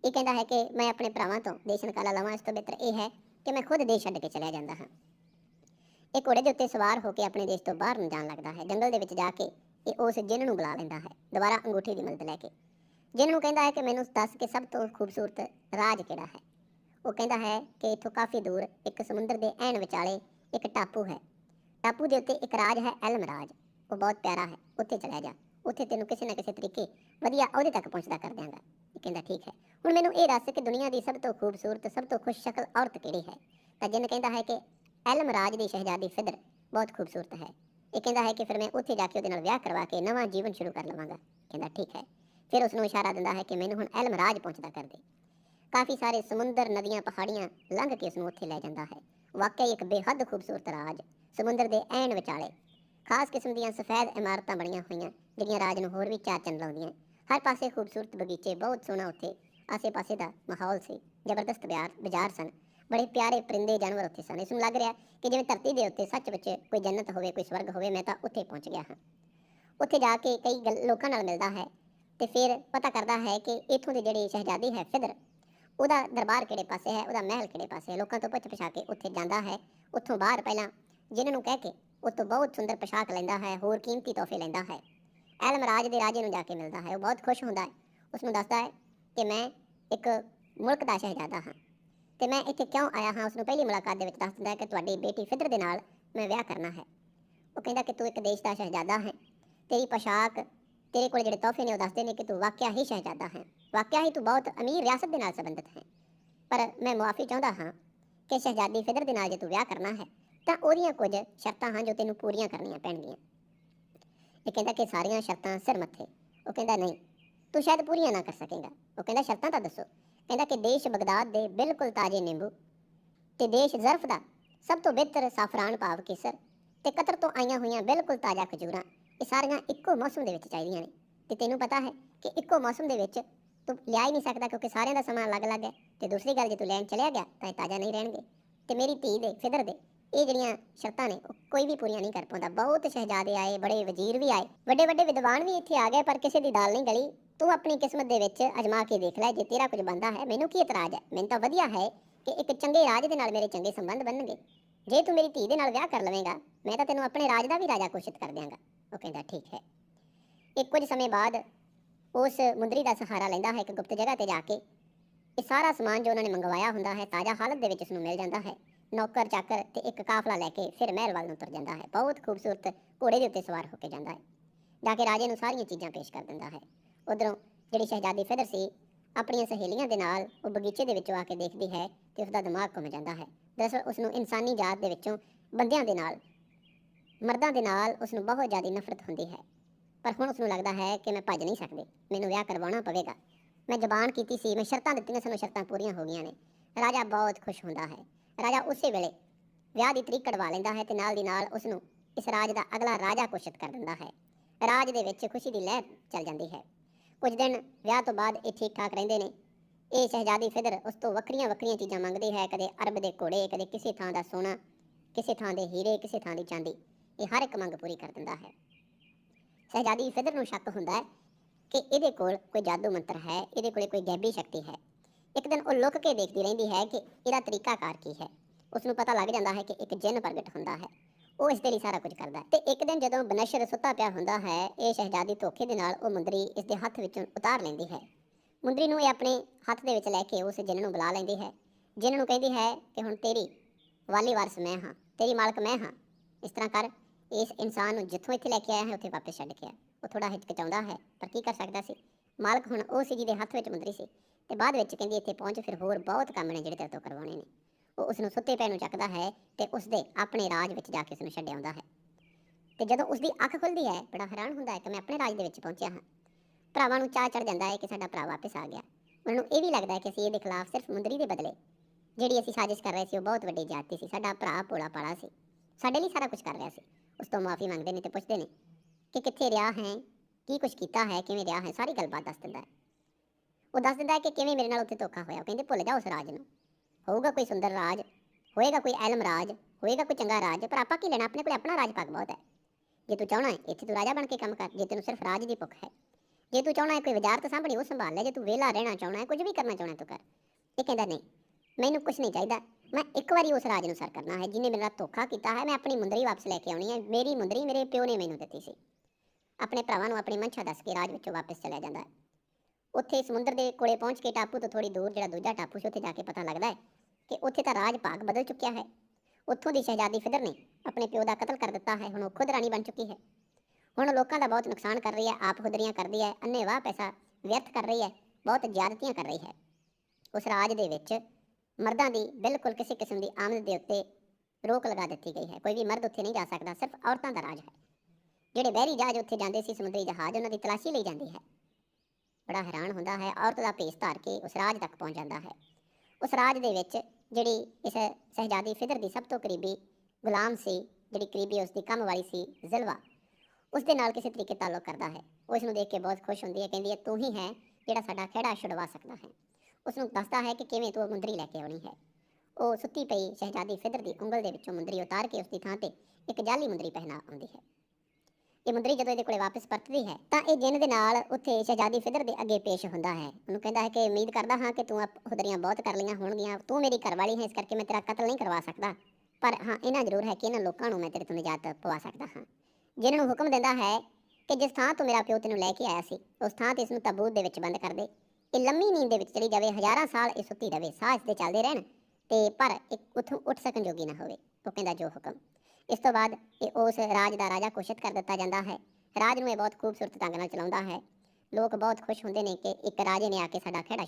ਇਹ ਕਹਿੰਦਾ ਹੈ ਕਿ ਮੈਂ ਆਪਣੇ ਭਰਾਵਾਂ ਤੋਂ ਦੇਸ਼ ਨਿਕਾਲਾ ਲਵਾਂ, ਇਸ ਤੋਂ ਬਿਹਤਰ ਇਹ ਹੈ ਕਿ ਮੈਂ ਖੁਦ ਦੇਸ਼ ਛੱਡ ਕੇ ਚਲਿਆ ਜਾਂਦਾ ਹਾਂ। ਇਹ ਘੋੜੇ ਦੇ ਉੱਤੇ ਸਵਾਰ ਹੋ ਕੇ ਆਪਣੇ ਦੇਸ਼ ਤੋਂ ਬਾਹਰ ਨੂੰ ਜਾਣ ਲੱਗਦਾ ਹੈ। ਜੰਗਲ ਦੇ ਵਿੱਚ ਜਾ ਕੇ ਇਹ ਉਸ ਜਿੰਨ ਨੂੰ ਬੁਲਾ ਲੈਂਦਾ ਹੈ, ਦੁਬਾਰਾ ਅੰਗੂਠੀ ਦੀ ਮਦਦ ਲੈ ਕੇ। ਜਿੰਨ ਨੂੰ ਕਹਿੰਦਾ ਹੈ ਕਿ ਮੈਨੂੰ ਦੱਸ ਕਿ ਸਭ ਤੋਂ ਖੂਬਸੂਰਤ ਰਾਜ ਕਿਹੜਾ ਹੈ? ਉਹ ਕਹਿੰਦਾ ਹੈ ਕਿ ਇੱਥੋਂ ਕਾਫੀ ਦੂਰ ਇੱਕ ਸਮੁੰਦਰ ਦੇ ਐਨ ਵਿਚਾਲੇ ਇੱਕ ਟਾਪੂ ਹੈ। ਟਾਪੂ ਦੇ ਉੱਤੇ ਇੱਕ ਰਾਜ ਹੈ ਐਲਮ ਰਾਜ। ਉਹ ਬਹੁਤ ਪਿਆਰਾ ਹੈ, ਉੱਥੇ ਚਲਿਆ ਜਾ। ਉੱਥੇ ਤੈਨੂੰ ਕਿਸੇ ਨਾ ਕਿਸੇ ਤਰੀਕੇ ਵਧੀਆ ਅਹੁਦੇ ਤੱਕ ਪਹੁੰਚਦਾ ਕਰ ਦਿਆਂਗਾ। ਇਹ ਕਹਿੰਦਾ ਠੀਕ ਹੈ। ਹੁਣ ਮੈਨੂੰ ਇਹ ਦੱਸ ਕਿ ਦੁਨੀਆ ਦੀ ਸਭ ਤੋਂ ਖੂਬਸੂਰਤ, ਸਭ ਤੋਂ ਖੁਸ਼ ਸ਼ਕਲ ਔਰਤ ਕਿਹੜੀ ਹੈ? ਤਾਂ ਜਿੰਨ ਕਹਿੰਦਾ ਹੈ ਕਿ ਐਲਮ ਰਾਜ ਦੀ ਸ਼ਹਿਜ਼ਾਦੀ ਫਿਦਰ ਬਹੁਤ ਖੂਬਸੂਰਤ ਹੈ। ਇਹ ਕਹਿੰਦਾ ਹੈ ਕਿ ਫਿਰ ਮੈਂ ਉੱਥੇ ਜਾ ਕੇ ਉਹਦੇ ਨਾਲ ਵਿਆਹ ਕਰਵਾ ਕੇ ਨਵਾਂ ਜੀਵਨ ਸ਼ੁਰੂ ਕਰ ਲਵਾਂਗਾ। ਕਹਿੰਦਾ ਠੀਕ ਹੈ। ਫਿਰ ਉਸ ਨੂੰ ਇਸ਼ਾਰਾ ਦਿੰਦਾ ਹੈ ਕਿ ਮੈਨੂੰ ਹੁਣ ਐਲਮ ਰਾਜ ਪਹੁੰਚਦਾ ਕਰ ਦੇ। ਕਾਫੀ ਸਾਰੇ ਸਮੁੰਦਰ, ਨਦੀਆਂ, ਪਹਾੜੀਆਂ ਲੰਘ ਕੇ ਉਸ ਨੂੰ ਉੱਥੇ ਲੈ ਜਾਂਦਾ ਹੈ। ਵਾਕਈ ਇੱਕ ਬੇਹੱਦ ਖੂਬਸੂਰਤ ਰਾਜ ਸਮੁੰਦਰ ਦੇ ਐਨ ਵਿਚਾਲੇ। ਖਾਸ ਕਿਸਮ ਦੀਆਂ ਸਫੈਦ ਇਮਾਰਤਾਂ ਬਣੀਆਂ ਹੋਈਆਂ, ਜਿਹੜੀਆਂ ਰਾਜ ਨੂੰ ਹੋਰ ਵੀ ਚਾਰ ਚੰਨ ਲਾਉਂਦੀਆਂ ਹਰ ਪਾਸੇ ਖੂਬਸੂਰਤ ਬਗੀਚੇ, ਬਹੁਤ ਸੋਹਣਾ ਉੱਥੇ ਆਸੇ-ਪਾਸੇ ਦਾ ਮਾਹੌਲ ਸੀ। ਜ਼ਬਰਦਸਤ ਬਿਆਰ ਬਾਜ਼ਾਰ ਸਨ। ਬੜੇ ਪਿਆਰੇ ਪਰਿੰਦੇ ਜਾਨਵਰ ਉੱਥੇ ਸਨ। ਇਸ ਨੂੰ ਲੱਗ ਰਿਹਾ ਕਿ ਜਿਵੇਂ ਧਰਤੀ ਦੇ ਉੱਤੇ ਸੱਚ ਵਿੱਚ ਕੋਈ ਜੰਨਤ ਹੋਵੇ, ਕੋਈ ਸਵਰਗ ਹੋਵੇ, ਮੈਂ ਤਾਂ ਉੱਥੇ ਪਹੁੰਚ ਗਿਆ ਹਾਂ। ਉੱਥੇ ਜਾ ਕੇ ਕਈ ਗੱਲ- ਲੋਕਾਂ ਨਾਲ ਮਿਲਦਾ ਹੈ ਤੇ ਫਿਰ ਪਤਾ ਕਰਦਾ ਹੈ ਕਿ ਇੱਥੋਂ ਦੇ ਜਿਹੜੀ ਸ਼ਹਿਜ਼ਾਦੀ ਹੈ, ਫਿਦਰ ਉਹਦਾ ਦਰਬਾਰ ਕਿਹੜੇ ਪਾਸੇ ਹੈ, ਉਹਦਾ ਮਹਿਲ ਕਿਹੜੇ ਪਾਸੇ ਹੈ? ਲੋਕਾਂ ਤੋਂ ਪੁੱਛ ਪਛਾ ਕੇ ਉੱਥੇ ਜਾਂਦਾ ਹੈ, ਉੱਥੋਂ ਬਾਹਰ ਪਹਿਲਾਂ ਜਿਨ੍ਹਾਂ ਨੂੰ ਕਹਿ ਕੇ ਉਹ ਤੋਂ ਬਹੁਤ ਸੁੰਦਰ ਪੋਸ਼ਾਕ ਲੈਂਦਾ ਹੈ, ਹੋਰ ਕੀਮਤੀ ਤੋਹਫੇ ਲੈਂਦਾ ਹੈ। ਐਲਮ ਰਾਜ ਦੇ ਰਾਜੇ ਨੂੰ ਜਾ ਕੇ ਮਿਲਦਾ ਹੈ, ਉਹ ਬਹੁਤ ਖੁਸ਼ ਹੁੰਦਾ ਹੈ। ਉਸ ਨੂੰ ਦੱਸਦਾ ਹੈ ਕਿ ਮੈਂ ਇੱਕ ਮੁਲਕ ਦਾ ਸ਼ਹਿਜ਼ਾਦਾ ਹਾਂ ਤੇ ਮੈਂ ਇੱਥੇ ਕਿਉਂ ਆਇਆ ਹਾਂ? ਉਸ ਨੂੰ ਪਹਿਲੀ ਮੁਲਾਕਾਤ ਦੇ ਵਿੱਚ ਦੱਸ ਦਿੰਦਾ ਹੈ ਕਿ ਤੁਹਾਡੀ ਬੇਟੀ ਫਿਦਰ ਦੇ ਨਾਲ ਮੈਂ ਵਿਆਹ ਕਰਨਾ ਹੈ। ਉਹ ਕਹਿੰਦਾ ਕਿ ਤੂੰ ਇੱਕ ਦੇਸ਼ ਦਾ ਸ਼ਹਿਜ਼ਾਦਾ ਹੈ, ਤੇਰੀ ਪੋਸ਼ਾਕ ਤੇਰੇ ਕੋਲ ਜਿਹੜੇ ਤੋਹਫੇ ਨੇ ਉਹ ਦੱਸਦੇ ਨੇ ਕਿ ਤੂੰ ਵਾਕਿਆ ਹੀ ਸ਼ਹਿਜ਼ਾਦਾ ਹੈ। ਵਾਕਿਆ ਹੀ ਤੂੰ ਬਹੁਤ ਅਮੀਰ ਰਿਆਸਤ ਦੇ ਨਾਲ ਸੰਬੰਧਿਤ ਹੈ। ਪਰ ਮੈਂ ਮੁਆਫੀ ਚਾਹੁੰਦਾ ਹਾਂ ਕਿ ਸ਼ਹਿਜ਼ਾਦੀ ਫਿਦਰ ਦੇ ਨਾਲ ਜੇ ਤੂੰ ਵਿਆਹ ਕਰਨਾ ਹੈ, ਤਾਂ ਉਹਦੀਆਂ ਕੁਝ ਸ਼ਰਤਾਂ ਹਨ ਜੋ ਤੈਨੂੰ ਪੂਰੀਆਂ ਕਰਨੀਆਂ ਪੈਣਗੀਆਂ। ਇਹ ਕਹਿੰਦਾ ਕਿ ਸਾਰੀਆਂ ਸ਼ਰਤਾਂ ਸਿਰ ਮੱਥੇ। ਉਹ ਕਹਿੰਦਾ, ਨਹੀਂ, ਤੂੰ ਸ਼ਾਇਦ ਪੂਰੀਆਂ ਨਾ ਕਰ ਸਕੇਗਾ। ਉਹ ਕਹਿੰਦਾ, ਸ਼ਰਤਾਂ ਤਾਂ ਦੱਸੋ। ਕਹਿੰਦਾ ਕਿ ਦੇਸ਼ ਬਗਦਾਦ ਦੇ ਬਿਲਕੁਲ ਤਾਜ਼ੇ ਨਿੰਬੂ ਤੇ ਦੇਸ਼ ਜ਼ਰਫ ਦਾ ਸਭ ਤੋਂ ਬਿਹਤਰ ਸਾਫਰਾਨ ਭਾਵ ਕੇਸਰ ਤੇ ਕਤਰ ਤੋਂ ਆਈਆਂ ਹੋਈਆਂ ਬਿਲਕੁਲ ਤਾਜ਼ਾ ਖਜੂਰਾਂ, ਇਹ ਸਾਰੀਆਂ ਇੱਕੋ ਮੌਸਮ ਦੇ ਵਿੱਚ ਚਾਹੀਦੀਆਂ ਨੇ। ਤੇ ਤੈਨੂੰ ਪਤਾ ਹੈ ਕਿ ਇੱਕੋ ਮੌਸਮ ਦੇ ਵਿੱਚ ਤੂੰ ਲਿਆ ਹੀ ਨਹੀਂ ਸਕਦਾ ਕਿਉਂਕਿ ਸਾਰਿਆਂ ਦਾ ਸਮਾਂ ਅਲੱਗ-ਅਲੱਗ ਹੈ ਤੇ ਦੂਸਰੀ ਗੱਲ ਜੇ ਤੂੰ ਲੈਣ ਚਲਿਆ ਗਿਆ ਤਾਂ ਇਹ ਤਾਜ਼ਾ ਨਹੀਂ ਰਹਿਣਗੇ। ਤੇ ਮੇਰੀ ਧੀ ਦੇ ਫਿਦਰ ਦੇ, ਇਹ ਜਿਹੜੀਆਂ ਸ਼ਰਤਾਂ ਨੇ, ਉਹ ਕੋਈ ਵੀ ਪੂਰੀਆਂ ਨਹੀਂ ਕਰ ਪਾਉਂਦਾ। ਬਹੁਤ ਸ਼ਹਿਜ਼ਾਦੇ ਆਏ, ਬੜੇ ਵਜ਼ੀਰ ਵੀ ਆਏ। ਵੱਡੇ ਵੱਡੇ ਵਿਦਵਾਨ ਵੀ ਇੱਥੇ ਆ ਗਏ, ਪਰ ਕਿਸੇ ਦੀ ਦਾਲ ਨਹੀਂ ਗਲੀ। ਤੂੰ ਆਪਣੀ ਕਿਸਮਤ ਦੇ ਵਿੱਚ ਅਜਮਾ ਕੇ ਦੇਖ ਲੈ, ਜੇ ਤੇਰਾ ਕੁਝ ਬੰਦਾ ਹੈ, ਮੈਨੂੰ ਕੀ ਇਤਰਾਜ਼ ਹੈ? ਮੈਨੂੰ ਤਾਂ ਵਧੀਆ ਹੈ ਕਿ ਇੱਕ ਚੰਗੇ ਰਾਜ ਦੇ ਨਾਲ ਮੇਰੇ ਚੰਗੇ ਸੰਬੰਧ ਬਣਨਗੇ। ਜੇ ਤੂੰ ਮੇਰੀ ਧੀ ਦੇ ਨਾਲ ਵਿਆਹ ਕਰ ਲਵੇਂਗਾ, ਮੈਂ ਤਾਂ ਤੈਨੂੰ ਆਪਣੇ ਰਾਜ ਦਾ ਵੀ ਰਾਜਾ ਘੋਸ਼ਿਤ ਕਰ ਦਿਆਂਗਾ। ਉਹ ਕਹਿੰਦਾ, ਠੀਕ ਹੈ। ਇੱਕ ਕੁਝ ਸਮੇਂ ਬਾਅਦ ਉਸ ਮੁੰਦਰੀ ਦਾ ਸਹਾਰਾ ਲੈਂਦਾ ਹੈ ਇੱਕ ਗੁਪਤ ਜਗ੍ਹਾ ਤੇ ਜਾ ਕੇ। ਇਹ ਸਾਰਾ ਸਮਾਨ ਜੋ ਉਹਨਾਂ ਨੇ ਮੰਗਵਾਇਆ ਹੁੰਦਾ ਹੈ, ਤਾਜ਼ਾ ਹਾਲਤ ਦੇ ਵਿੱਚ ਉਸ ਨੂੰ ਮਿਲ ਜਾਂਦਾ ਹੈ। ਨੌਕਰ, ਚਾਕਰ ਤੇ ਇੱਕ ਕਾਫਲਾ ਲੈ ਕੇ ਫਿਰ ਮਹਿਲ ਵੱਲ ਨੂੰ ਤੁਰ ਜਾਂਦਾ ਹੈ। ਬਹੁਤ ਖੂਬਸੂਰਤ ਘੋੜੇ ਦੇ ਉੱਤੇ ਸਵਾਰ ਹੋ ਕੇ ਜਾਂਦਾ ਹੈ, ਜਾ ਕੇ ਰਾਜੇ ਨੂੰ ਸਾਰੀਆਂ ਚੀਜ਼ਾਂ ਪੇਸ਼ ਕਰ ਦਿੰਦਾ ਹੈ। ਉਧਰੋਂ ਜਿਹੜੀ ਸ਼ਹਿਜ਼ਾਦੀ ਫਿਦਰ ਸੀ, ਆਪਣੀਆਂ ਸਹੇਲੀਆਂ ਦੇ ਨਾਲ ਉਹ ਬਗੀਚੇ ਦੇ ਵਿੱਚੋਂ ਆ ਕੇ ਦੇਖਦੀ ਹੈ ਤੇ ਉਸ ਦਾ ਦਿਮਾਗ ਘੁੰਮ ਜਾਂਦਾ ਹੈ। ਦਰਅਸਲ ਉਸ ਨੂੰ ਇਨਸਾਨੀ ਜਾਤ ਦੇ ਵਿੱਚੋਂ ਬੰਦਿਆਂ ਦੇ ਨਾਲ, ਮਰਦਾਂ ਦੇ ਨਾਲ ਉਸ ਨੂੰ ਬਹੁਤ ਜ਼ਿਆਦਾ ਨਫ਼ਰਤ ਹੁੰਦੀ ਹੈ। ਪਰ ਹੁਣ ਉਸ ਨੂੰ ਲੱਗਦਾ ਹੈ ਕਿ ਮੈਂ ਭੱਜ ਨਹੀਂ ਸਕਦੀ। ਮੈਨੂੰ ਵਿਆਹ ਕਰਵਾਉਣਾ ਪਵੇਗਾ। ਮੈਂ ਜ਼ਬਾਨ ਕੀਤੀ ਸੀ, ਮੈਂ ਸ਼ਰਤਾਂ ਦਿੱਤੀਆਂ, ਸਾਨੂੰ ਸ਼ਰਤਾਂ ਪੂਰੀਆਂ ਹੋ ਗਈਆਂ ਨੇ। ਰਾਜਾ ਬਹੁਤ ਖੁਸ਼ ਹੁੰਦਾ ਹੈ। ਰਾਜਾ ਉਸੇ ਵੇਲੇ ਵਿਆਹ ਦੀ ਤਰੀਕ ਕਢਵਾ ਲੈਂਦਾ ਹੈ ਤੇ ਨਾਲ ਦੀ ਨਾਲ ਉਸ ਨੂੰ ਇਸ ਰਾਜ ਦਾ ਅਗਲਾ ਰਾਜਾ ਘੋਸ਼ਿਤ ਕਰ ਦਿੰਦਾ ਹੈ। ਰਾਜ ਦੇ ਵਿੱਚ ਖੁਸ਼ੀ ਦੀ ਲਹਿਰ ਚੱਲ ਜਾਂਦੀ ਹੈ। ਕੁਝ ਦਿਨ ਵਿਆਹ ਤੋਂ ਬਾਅਦ ਇਹ ਠੀਕ ਠਾਕ ਰਹਿੰਦੇ ਨੇ। ਇਹ ਸ਼ਹਿਜ਼ਾਦੀ ਫਿਦਰ ਉਸ ਤੋਂ ਵੱਖਰੀਆਂ ਵੱਖਰੀਆਂ ਚੀਜ਼ਾਂ ਮੰਗਦੀ ਹੈ। ਕਦੇ ਅਰਬ ਦੇ ਘੋੜੇ, ਕਦੇ ਕਿਸੇ ਥਾਂ ਦਾ ਸੋਨਾ, ਕਿਸੇ ਥਾਂ ਦੇ ਹੀਰੇ, ਕਿਸੇ ਥਾਂ ਦੀ ਚਾਂਦੀ। ਇਹ ਹਰ ਇੱਕ ਮੰਗ ਪੂਰੀ ਕਰ ਦਿੰਦਾ ਹੈ। ਸ਼ਹਿਜ਼ਾਦੀ ਫਿਦਰ ਨੂੰ ਸ਼ੱਕ ਹੁੰਦਾ ਹੈ ਕਿ ਇਹਦੇ ਕੋਲ ਕੋਈ ਜਾਦੂ ਮੰਤਰ ਹੈ, ਇਹਦੇ ਕੋਲ ਕੋਈ ਗੈਬੀ ਸ਼ਕਤੀ ਹੈ। ਇੱਕ ਦਿਨ ਉਹ ਲੁੱਕ ਕੇ ਦੇਖਦੀ ਰਹਿੰਦੀ ਹੈ ਕਿ ਇਹਦਾ ਤਰੀਕਾਕਾਰ ਕੀ ਹੈ। ਉਸ ਨੂੰ ਪਤਾ ਲੱਗ ਜਾਂਦਾ ਹੈ ਕਿ ਇੱਕ ਜਿੰਨ ਪ੍ਰਗਟ ਹੁੰਦਾ ਹੈ। ਉਹ ਇਸ ਦੇ ਲਈ ਸਾਰਾ ਕੁਝ ਕਰਦਾ ਹੈ। ਤੇ ਇੱਕ ਦਿਨ ਜਦੋਂ ਬਨਸ਼ਰ ਸੁੱਤਾ ਪਿਆ ਹੁੰਦਾ ਹੈ, ਇਹ ਸ਼ਹਿਜ਼ਾਦੀ ਧੋਖੇ ਦੇ ਨਾਲ ਉਹ ਮੁੰਦਰੀ ਇਸ ਦੇ ਹੱਥ ਵਿੱਚੋਂ ਉਤਾਰ ਲੈਂਦੀ ਹੈ। ਮੁੰਦਰੀ ਨੂੰ ਇਹ ਆਪਣੇ ਹੱਥ ਦੇ ਵਿੱਚ ਲੈ ਕੇ ਉਸ ਜਿੰਨ ਨੂੰ ਬੁਲਾ ਲੈਂਦੀ ਹੈ। ਜਿੰਨ ਨੂੰ ਕਹਿੰਦੀ ਹੈ ਕਿ ਹੁਣ ਤੇਰੀ ਵਾਲੀ ਵਾਰਸ ਮੈਂ ਹਾਂ, ਤੇਰੀ ਮਾਲਕ ਮੈਂ ਹਾਂ। ਇਸ ਤਰ੍ਹਾਂ ਕਰ ਇਸ ਇਨਸਾਨ ਨੂੰ ਜਿੱਥੋਂ ਇੱਥੇ ਲੈ ਕੇ ਆਇਆ ਹੈ, ਉੱਥੇ ਵਾਪਸ ਛੱਡ ਕੇ ਆਇਆ। ਉਹ ਥੋੜਾ ਹਿਚਕਚਾਉਂਦਾ ਹੈ, ਪਰ ਕੀ ਕਰ ਸਕਦਾ ਸੀ? ਮਾਲਕ ਹੁਣ ਉਹ ਸੀ ਜਿਹਦੇ ਹੱਥ ਵਿੱਚ ਮੁੰਦਰੀ ਸੀ ਤੇ ਬਾਅਦ ਵਿੱਚ ਕਹਿੰਦੀ ਇੱਥੇ ਪਹੁੰਚ, ਫਿਰ ਹੋਰ ਬਹੁਤ ਕੰਮ ਨੇ ਜਿਹੜੇ ਤੇਰੇ ਤੋਂ ਕਰਵਾਉਣੇ ਨੇ। ਉਹ ਉਸ ਨੂੰ ਸੁੱਤੇ ਪੈ ਨੂੰ ਚੱਕਦਾ ਹੈ ਤੇ ਉਸ ਦੇ ਆਪਣੇ ਰਾਜ ਵਿੱਚ ਜਾ ਕੇ ਉਸ ਨੂੰ ਛੱਡ ਆਉਂਦਾ ਹੈ। ਤੇ ਜਦੋਂ ਉਸ ਦੀ ਅੱਖ ਖੁੱਲਦੀ ਹੈ, ਬੜਾ ਹੈਰਾਨ ਹੁੰਦਾ ਹੈ ਕਿ ਮੈਂ ਆਪਣੇ ਰਾਜ ਦੇ ਵਿੱਚ ਪਹੁੰਚਿਆ ਹਾਂ। ਭਰਾਵਾਂ ਨੂੰ ਚਾਹ ਚੜ ਜਾਂਦਾ ਹੈ ਕਿ ਸਾਡਾ ਭਰਾ ਵਾਪਸ ਆ ਗਿਆ। ਉਹਨਾਂ ਨੂੰ ਇਹ ਵੀ ਲੱਗਦਾ ਹੈ ਕਿ ਅਸੀਂ ਇਹਦੇ ਖਿਲਾਫ ਸਿਰਫ ਮੁੰਦਰੀ ਦੇ ਬਦਲੇ ਜਿਹੜੀ ਅਸੀਂ ਸਾਜ਼ਿਸ਼ ਕਰ ਰਹੇ ਸੀ, ਉਹ ਬਹੁਤ ਵੱਡੀ ਜਾਤੀ ਸੀ। ਸਾਡਾ ਭਰਾ ਭੋਲਾ ਪਾਲਾ ਸੀ। ਸਾਡੇ ਲਈ ਸਾਰਾ ਕੁਝ ਕਰ ਰਿਹਾ ਸੀ। ਉਸ ਤੋਂ ਮਾਫੀ ਮੰਗਦੇ ਨੇ ਤੇ ਪੁੱਛਦੇ ਨੇ ਕਿ ਕਿੱਥੇ ਰਿਹਾ ਹੈ, ਕੀ ਕੁਝ ਕੀਤਾ ਹੈ, ਕਿਵੇਂ ਰਿਹਾ ਹੈ, ਸਾਰੀ ਗੱਲਬਾਤ ਦੱਸ ਦਿੰਦਾ ਹੈ। ਉਹ ਦੱਸ ਦਿੰਦਾ ਹੈ ਕਿ ਕਿਵੇਂ ਮੇਰੇ ਨਾਲ ਉੱਥੇ ਧੋਖਾ ਹੋਇਆ। ਉਹ ਕਹਿੰਦੇ ਭੁੱਲ ਜਾ ਉਸ ਰਾਜ ਨੂੰ। ਹੋਊਗਾ ਕੋਈ ਸੁੰਦਰ ਰਾਜ, ਹੋਏਗਾ ਕੋਈ ਐਲਮ ਰਾਜ, ਹੋਏਗਾ ਕੋਈ ਚੰਗਾ ਰਾਜ, ਪਰ ਆਪਾਂ ਕੀ ਲੈਣਾ? ਆਪਣੇ ਕੋਲ ਆਪਣਾ ਰਾਜ ਪਾਕ ਬਹੁਤ ਹੈ। ਜੇ ਤੂੰ ਚਾਹਣਾ ਹੈ, ਇੱਥੇ ਤੂੰ ਰਾਜਾ ਬਣ ਕੇ ਕੰਮ ਕਰ। ਜੇ ਤੈਨੂੰ ਸਿਰਫ ਰਾਜ ਦੀ ਭੁੱਖ ਹੈ। ਜੇ ਤੂੰ ਚਾਹਣਾ ਹੈ ਕੋਈ ਵਜ਼ਾਰਤ ਸਾਂਭਣੀ, ਉਹ ਸੰਭਾਲ ਲੈ। ਜੇ ਤੂੰ ਵਿਹਲਾ ਰਹਿਣਾ ਚਾਹਣਾ ਹੈ, ਕੁਝ ਵੀ ਕਰਨਾ ਚਾਹਣਾ ਤੂੰ ਕਰ। ਇਹ ਕਹਿੰਦਾ, ਨਹੀਂ, ਮੈਨੂੰ ਕੁਝ ਨਹੀਂ ਚਾਹੀਦਾ। ਮੈਂ ਇੱਕ ਵਾਰੀ ਉਸ ਰਾਜ ਨੂੰ ਸਰ ਕਰਨਾ ਹੈ ਜਿਹਨੇ ਮੇਰਾ ਧੋਖਾ ਕੀਤਾ ਹੈ, ਮੈਂ ਆਪਣੀ ਮੁੰਦਰੀ ਵਾਪਸ ਲੈ ਕੇ ਆਉਣੀ ਹੈ। ਮੇਰੀ ਮੁੰਦਰੀ ਮੇਰੇ ਪਿਓ ਨੇ ਮੈਨੂੰ ਦਿੱਤੀ ਸੀ। ਆਪਣੇ ਭਰਾਵਾਂ ਨੂੰ ਆਪਣੀ ਮਨਸ਼ਾ ਦੱਸ ਕੇ ਰਾਜ ਵਿੱਚੋਂ ਵਾਪਸ ਚਲਾ ਜਾਂਦਾ ਹੈ। ਉੱਥੇ ਸਮੁੰਦਰ ਦੇ ਕੋਲੇ ਪਹੁੰਚ ਕੇ ਟਾਪੂ ਤੋਂ ਥੋੜੀ ਦੂਰ ਜਿਹੜਾ ਦੂਜਾ ਟਾਪੂ ਸੀ, ਉੱਥੇ ਜਾ ਕੇ ਪਤਾ ਲੱਗਦਾ ਹੈ ਕਿ ਉੱਥੇ ਤਾਂ ਰਾਜ ਭਾਗ ਬਦਲ ਚੁੱਕਿਆ ਹੈ। ਉੱਥੋਂ ਦੀ ਸ਼ਹਿਜ਼ਾਦੀ ਫਿਦਰ ਨੇ ਆਪਣੇ ਪਿਓ ਦਾ ਕਤਲ ਕਰ ਦਿੱਤਾ ਹੈ। ਹੁਣ ਉਹ ਖੁਦ ਰਾਣੀ ਬਣ ਚੁੱਕੀ ਹੈ। ਹੁਣ ਲੋਕਾਂ ਦਾ ਬਹੁਤ ਨੁਕਸਾਨ ਕਰ ਰਹੀ ਹੈ, ਆਪ ਖੁਦਰੀਆਂ ਕਰਦੀ ਹੈ ਅੰਨੇਵਾਹ ਪੈਸਾ ਵਿਅਰਥ ਕਰ ਰਹੀ ਹੈ, ਬਹੁਤ ਜ਼ਿਆਦਤੀਆਂ ਕਰ ਰਹੀ ਹੈ। ਉਸ ਰਾਜ ਦੇ ਵਿੱਚ ਮਰਦਾਂ ਦੀ ਬਿਲਕੁਲ ਕਿਸੇ ਕਿਸਮ ਦੀ ਆਮਦ ਦੇ ਉੱਤੇ ਰੋਕ ਲਗਾ ਦਿੱਤੀ ਗਈ ਹੈ। ਕੋਈ ਵੀ ਮਰਦ ਉੱਥੇ ਨਹੀਂ ਜਾ ਸਕਦਾ, ਸਿਰਫ ਔਰਤਾਂ ਦਾ ਰਾਜ ਹੈ। ਜਿਹੜੇ ਬਹਿਰੀ ਜਹਾਜ਼ ਉੱਥੇ ਜਾਂਦੇ ਸੀ, ਸਮੁੰਦਰੀ ਜਹਾਜ਼, ਉਹਨਾਂ ਦੀ ਤਲਾਸ਼ੀ ਲਈ ਜਾਂਦੀ ਹੈ। ਬੜਾ ਹੈਰਾਨ ਹੁੰਦਾ ਹੈ, ਔਰਤ ਦਾ ਭੇਸ ਧਾਰ ਕੇ ਉਸ ਰਾਜ ਤੱਕ ਪਹੁੰਚ ਜਾਂਦਾ ਹੈ। ਉਸ ਰਾਜ ਦੇ ਵਿੱਚ ਜਿਹੜੀ ਇਸ ਸਹਿਜਾਦੀ ਫਿਦਰ ਦੀ ਸਭ ਤੋਂ ਕਰੀਬੀ ਗੁਲਾਮ ਸੀ, ਜਿਹੜੀ ਕਰੀਬੀ ਉਸ ਦੀ ਕੰਮ ਵਾਲੀ ਸੀ, ਜ਼ਿਲਵਾ, ਉਸ ਦੇ ਨਾਲ ਕਿਸੇ ਤਰੀਕੇ ਤਾਲੁਕ ਕਰਦਾ ਹੈ। ਉਹ ਇਸ ਨੂੰ ਦੇਖ ਕੇ ਬਹੁਤ ਖੁਸ਼ ਹੁੰਦੀ ਹੈ, ਕਹਿੰਦੀ ਹੈ, ਤੂੰ ਹੀ ਹੈ ਜਿਹੜਾ ਸਾਡਾ ਖਹਿੜਾ ਛੁਡਵਾ ਸਕਦਾ ਹੈ। ਉਸ ਨੂੰ ਦੱਸਦਾ ਹੈ ਕਿ ਕਿਵੇਂ ਤੂੰ ਉਹ ਮੁੰਦਰੀ ਲੈ ਕੇ ਆਉਣੀ ਹੈ। ਉਹ ਸੁੱਤੀ ਪਈ ਸ਼ਹਿਜ਼ਾਦੀ ਫਿਦਰ ਦੀ ਉਂਗਲ ਦੇ ਵਿੱਚੋਂ ਮੁੰਦਰੀ ਉਤਾਰ ਕੇ ਉਸ ਦੀ ਥਾਂ ਤੇ ਇੱਕ ਜਾਲੀ ਮੁੰਦਰੀ ਪਹਿਨਾ ਆਉਂਦੀ ਹੈ। ਇਹ ਮੁੰਦਰੀ ਜਦੋਂ ਇਹਦੇ ਕੋਲੇ ਵਾਪਸ ਪਰਤਦੀ ਹੈ, ਤਾਂ ਇਹ ਜਿੰਨ ਦੇ ਨਾਲ ਉੱਥੇ ਸ਼ਹਿਜ਼ਾਦੀ ਫਿਦਰ ਦੇ ਅੱਗੇ ਪੇਸ਼ ਹੁੰਦਾ ਹੈ। ਉਹਨੂੰ ਕਹਿੰਦਾ ਹੈ ਕਿ ਉਮੀਦ ਕਰਦਾ ਹਾਂ ਕਿ ਤੂੰ ਆਪ ਖੁਦਰੀਆਂ ਬਹੁਤ ਕਰ ਲਈਆਂ ਹੋਣਗੀਆਂ, ਤੂੰ ਮੇਰੀ ਘਰਵਾਲੀ ਹੈ, ਇਸ ਕਰਕੇ ਮੈਂ ਤੇਰਾ ਕਤਲ ਨਹੀਂ ਕਰਵਾ ਸਕਦਾ। ਪਰ ਹਾਂ ਇਹਨਾਂ ਜ਼ਰੂਰ ਹੈ ਕਿ ਇਹਨਾਂ ਲੋਕਾਂ ਨੂੰ ਮੈਂ ਤੇਰੇ ਤੋਂ ਨਿਜਾਤ ਪਵਾ ਸਕਦਾ ਹਾਂ। ਜਿਨ੍ਹਾਂ ਨੂੰ ਹੁਕਮ ਦਿੰਦਾ ਹੈ ਕਿ ਜਿਸ ਥਾਂ ਤੋਂ ਮੇਰਾ ਪਿਓ ਤੈਨੂੰ ਲੈ ਕੇ ਆਇਆ ਸੀ, ਉਸ ਥਾਂ ਤੇ ਇਸ ਨੂੰ ਤਬੂਤ ਦੇ ਵਿੱਚ ਬੰਦ ਕਰ ਦੇ। ਇਹ ਲੰਮੀ ਨੀਂਦ ਦੇ ਵਿੱਚ ਚਲੀ ਜਾਵੇ, ਹਜ਼ਾਰਾਂ ਸਾਲ ਇਹ ਸੁੱਤੀ ਰਵੇ ਸਾਹ ਇਸ ਦੇ ਚੱਲਦੇ ਰਹਿਣ ਤੇ ਪਰ ਇੱਕ ਉਥੋਂ ਉੱਠ ਸਕਣ ਜੋਗੀ ਨਾ ਹੋਵੇ, ਉਹ ਕਹਿੰਦਾ ਜੋ ਹੁਕਮ। ਇਸ ਤੋਂ ਬਾਅਦ ਇਹ ਉਸ ਰਾਜ ਦਾ ਰਾਜਾ ਘੋਸ਼ਿਤ ਕਰ ਦਿੱਤਾ ਜਾਂਦਾ ਹੈ। ਰਾਜ ਨੂੰ ਇਹ ਬਹੁਤ ਖੂਬਸੂਰਤ ਢੰਗ ਨਾਲ ਚਲਾਉਂਦਾ ਹੈ। ਲੋਕ ਬਹੁਤ ਖੁਸ਼ ਹੁੰਦੇ ਨੇ ਕਿ ਇੱਕ ਰਾਜੇ ਨੇ ਆ ਕੇ ਸਾਡਾ ਖੇੜਾ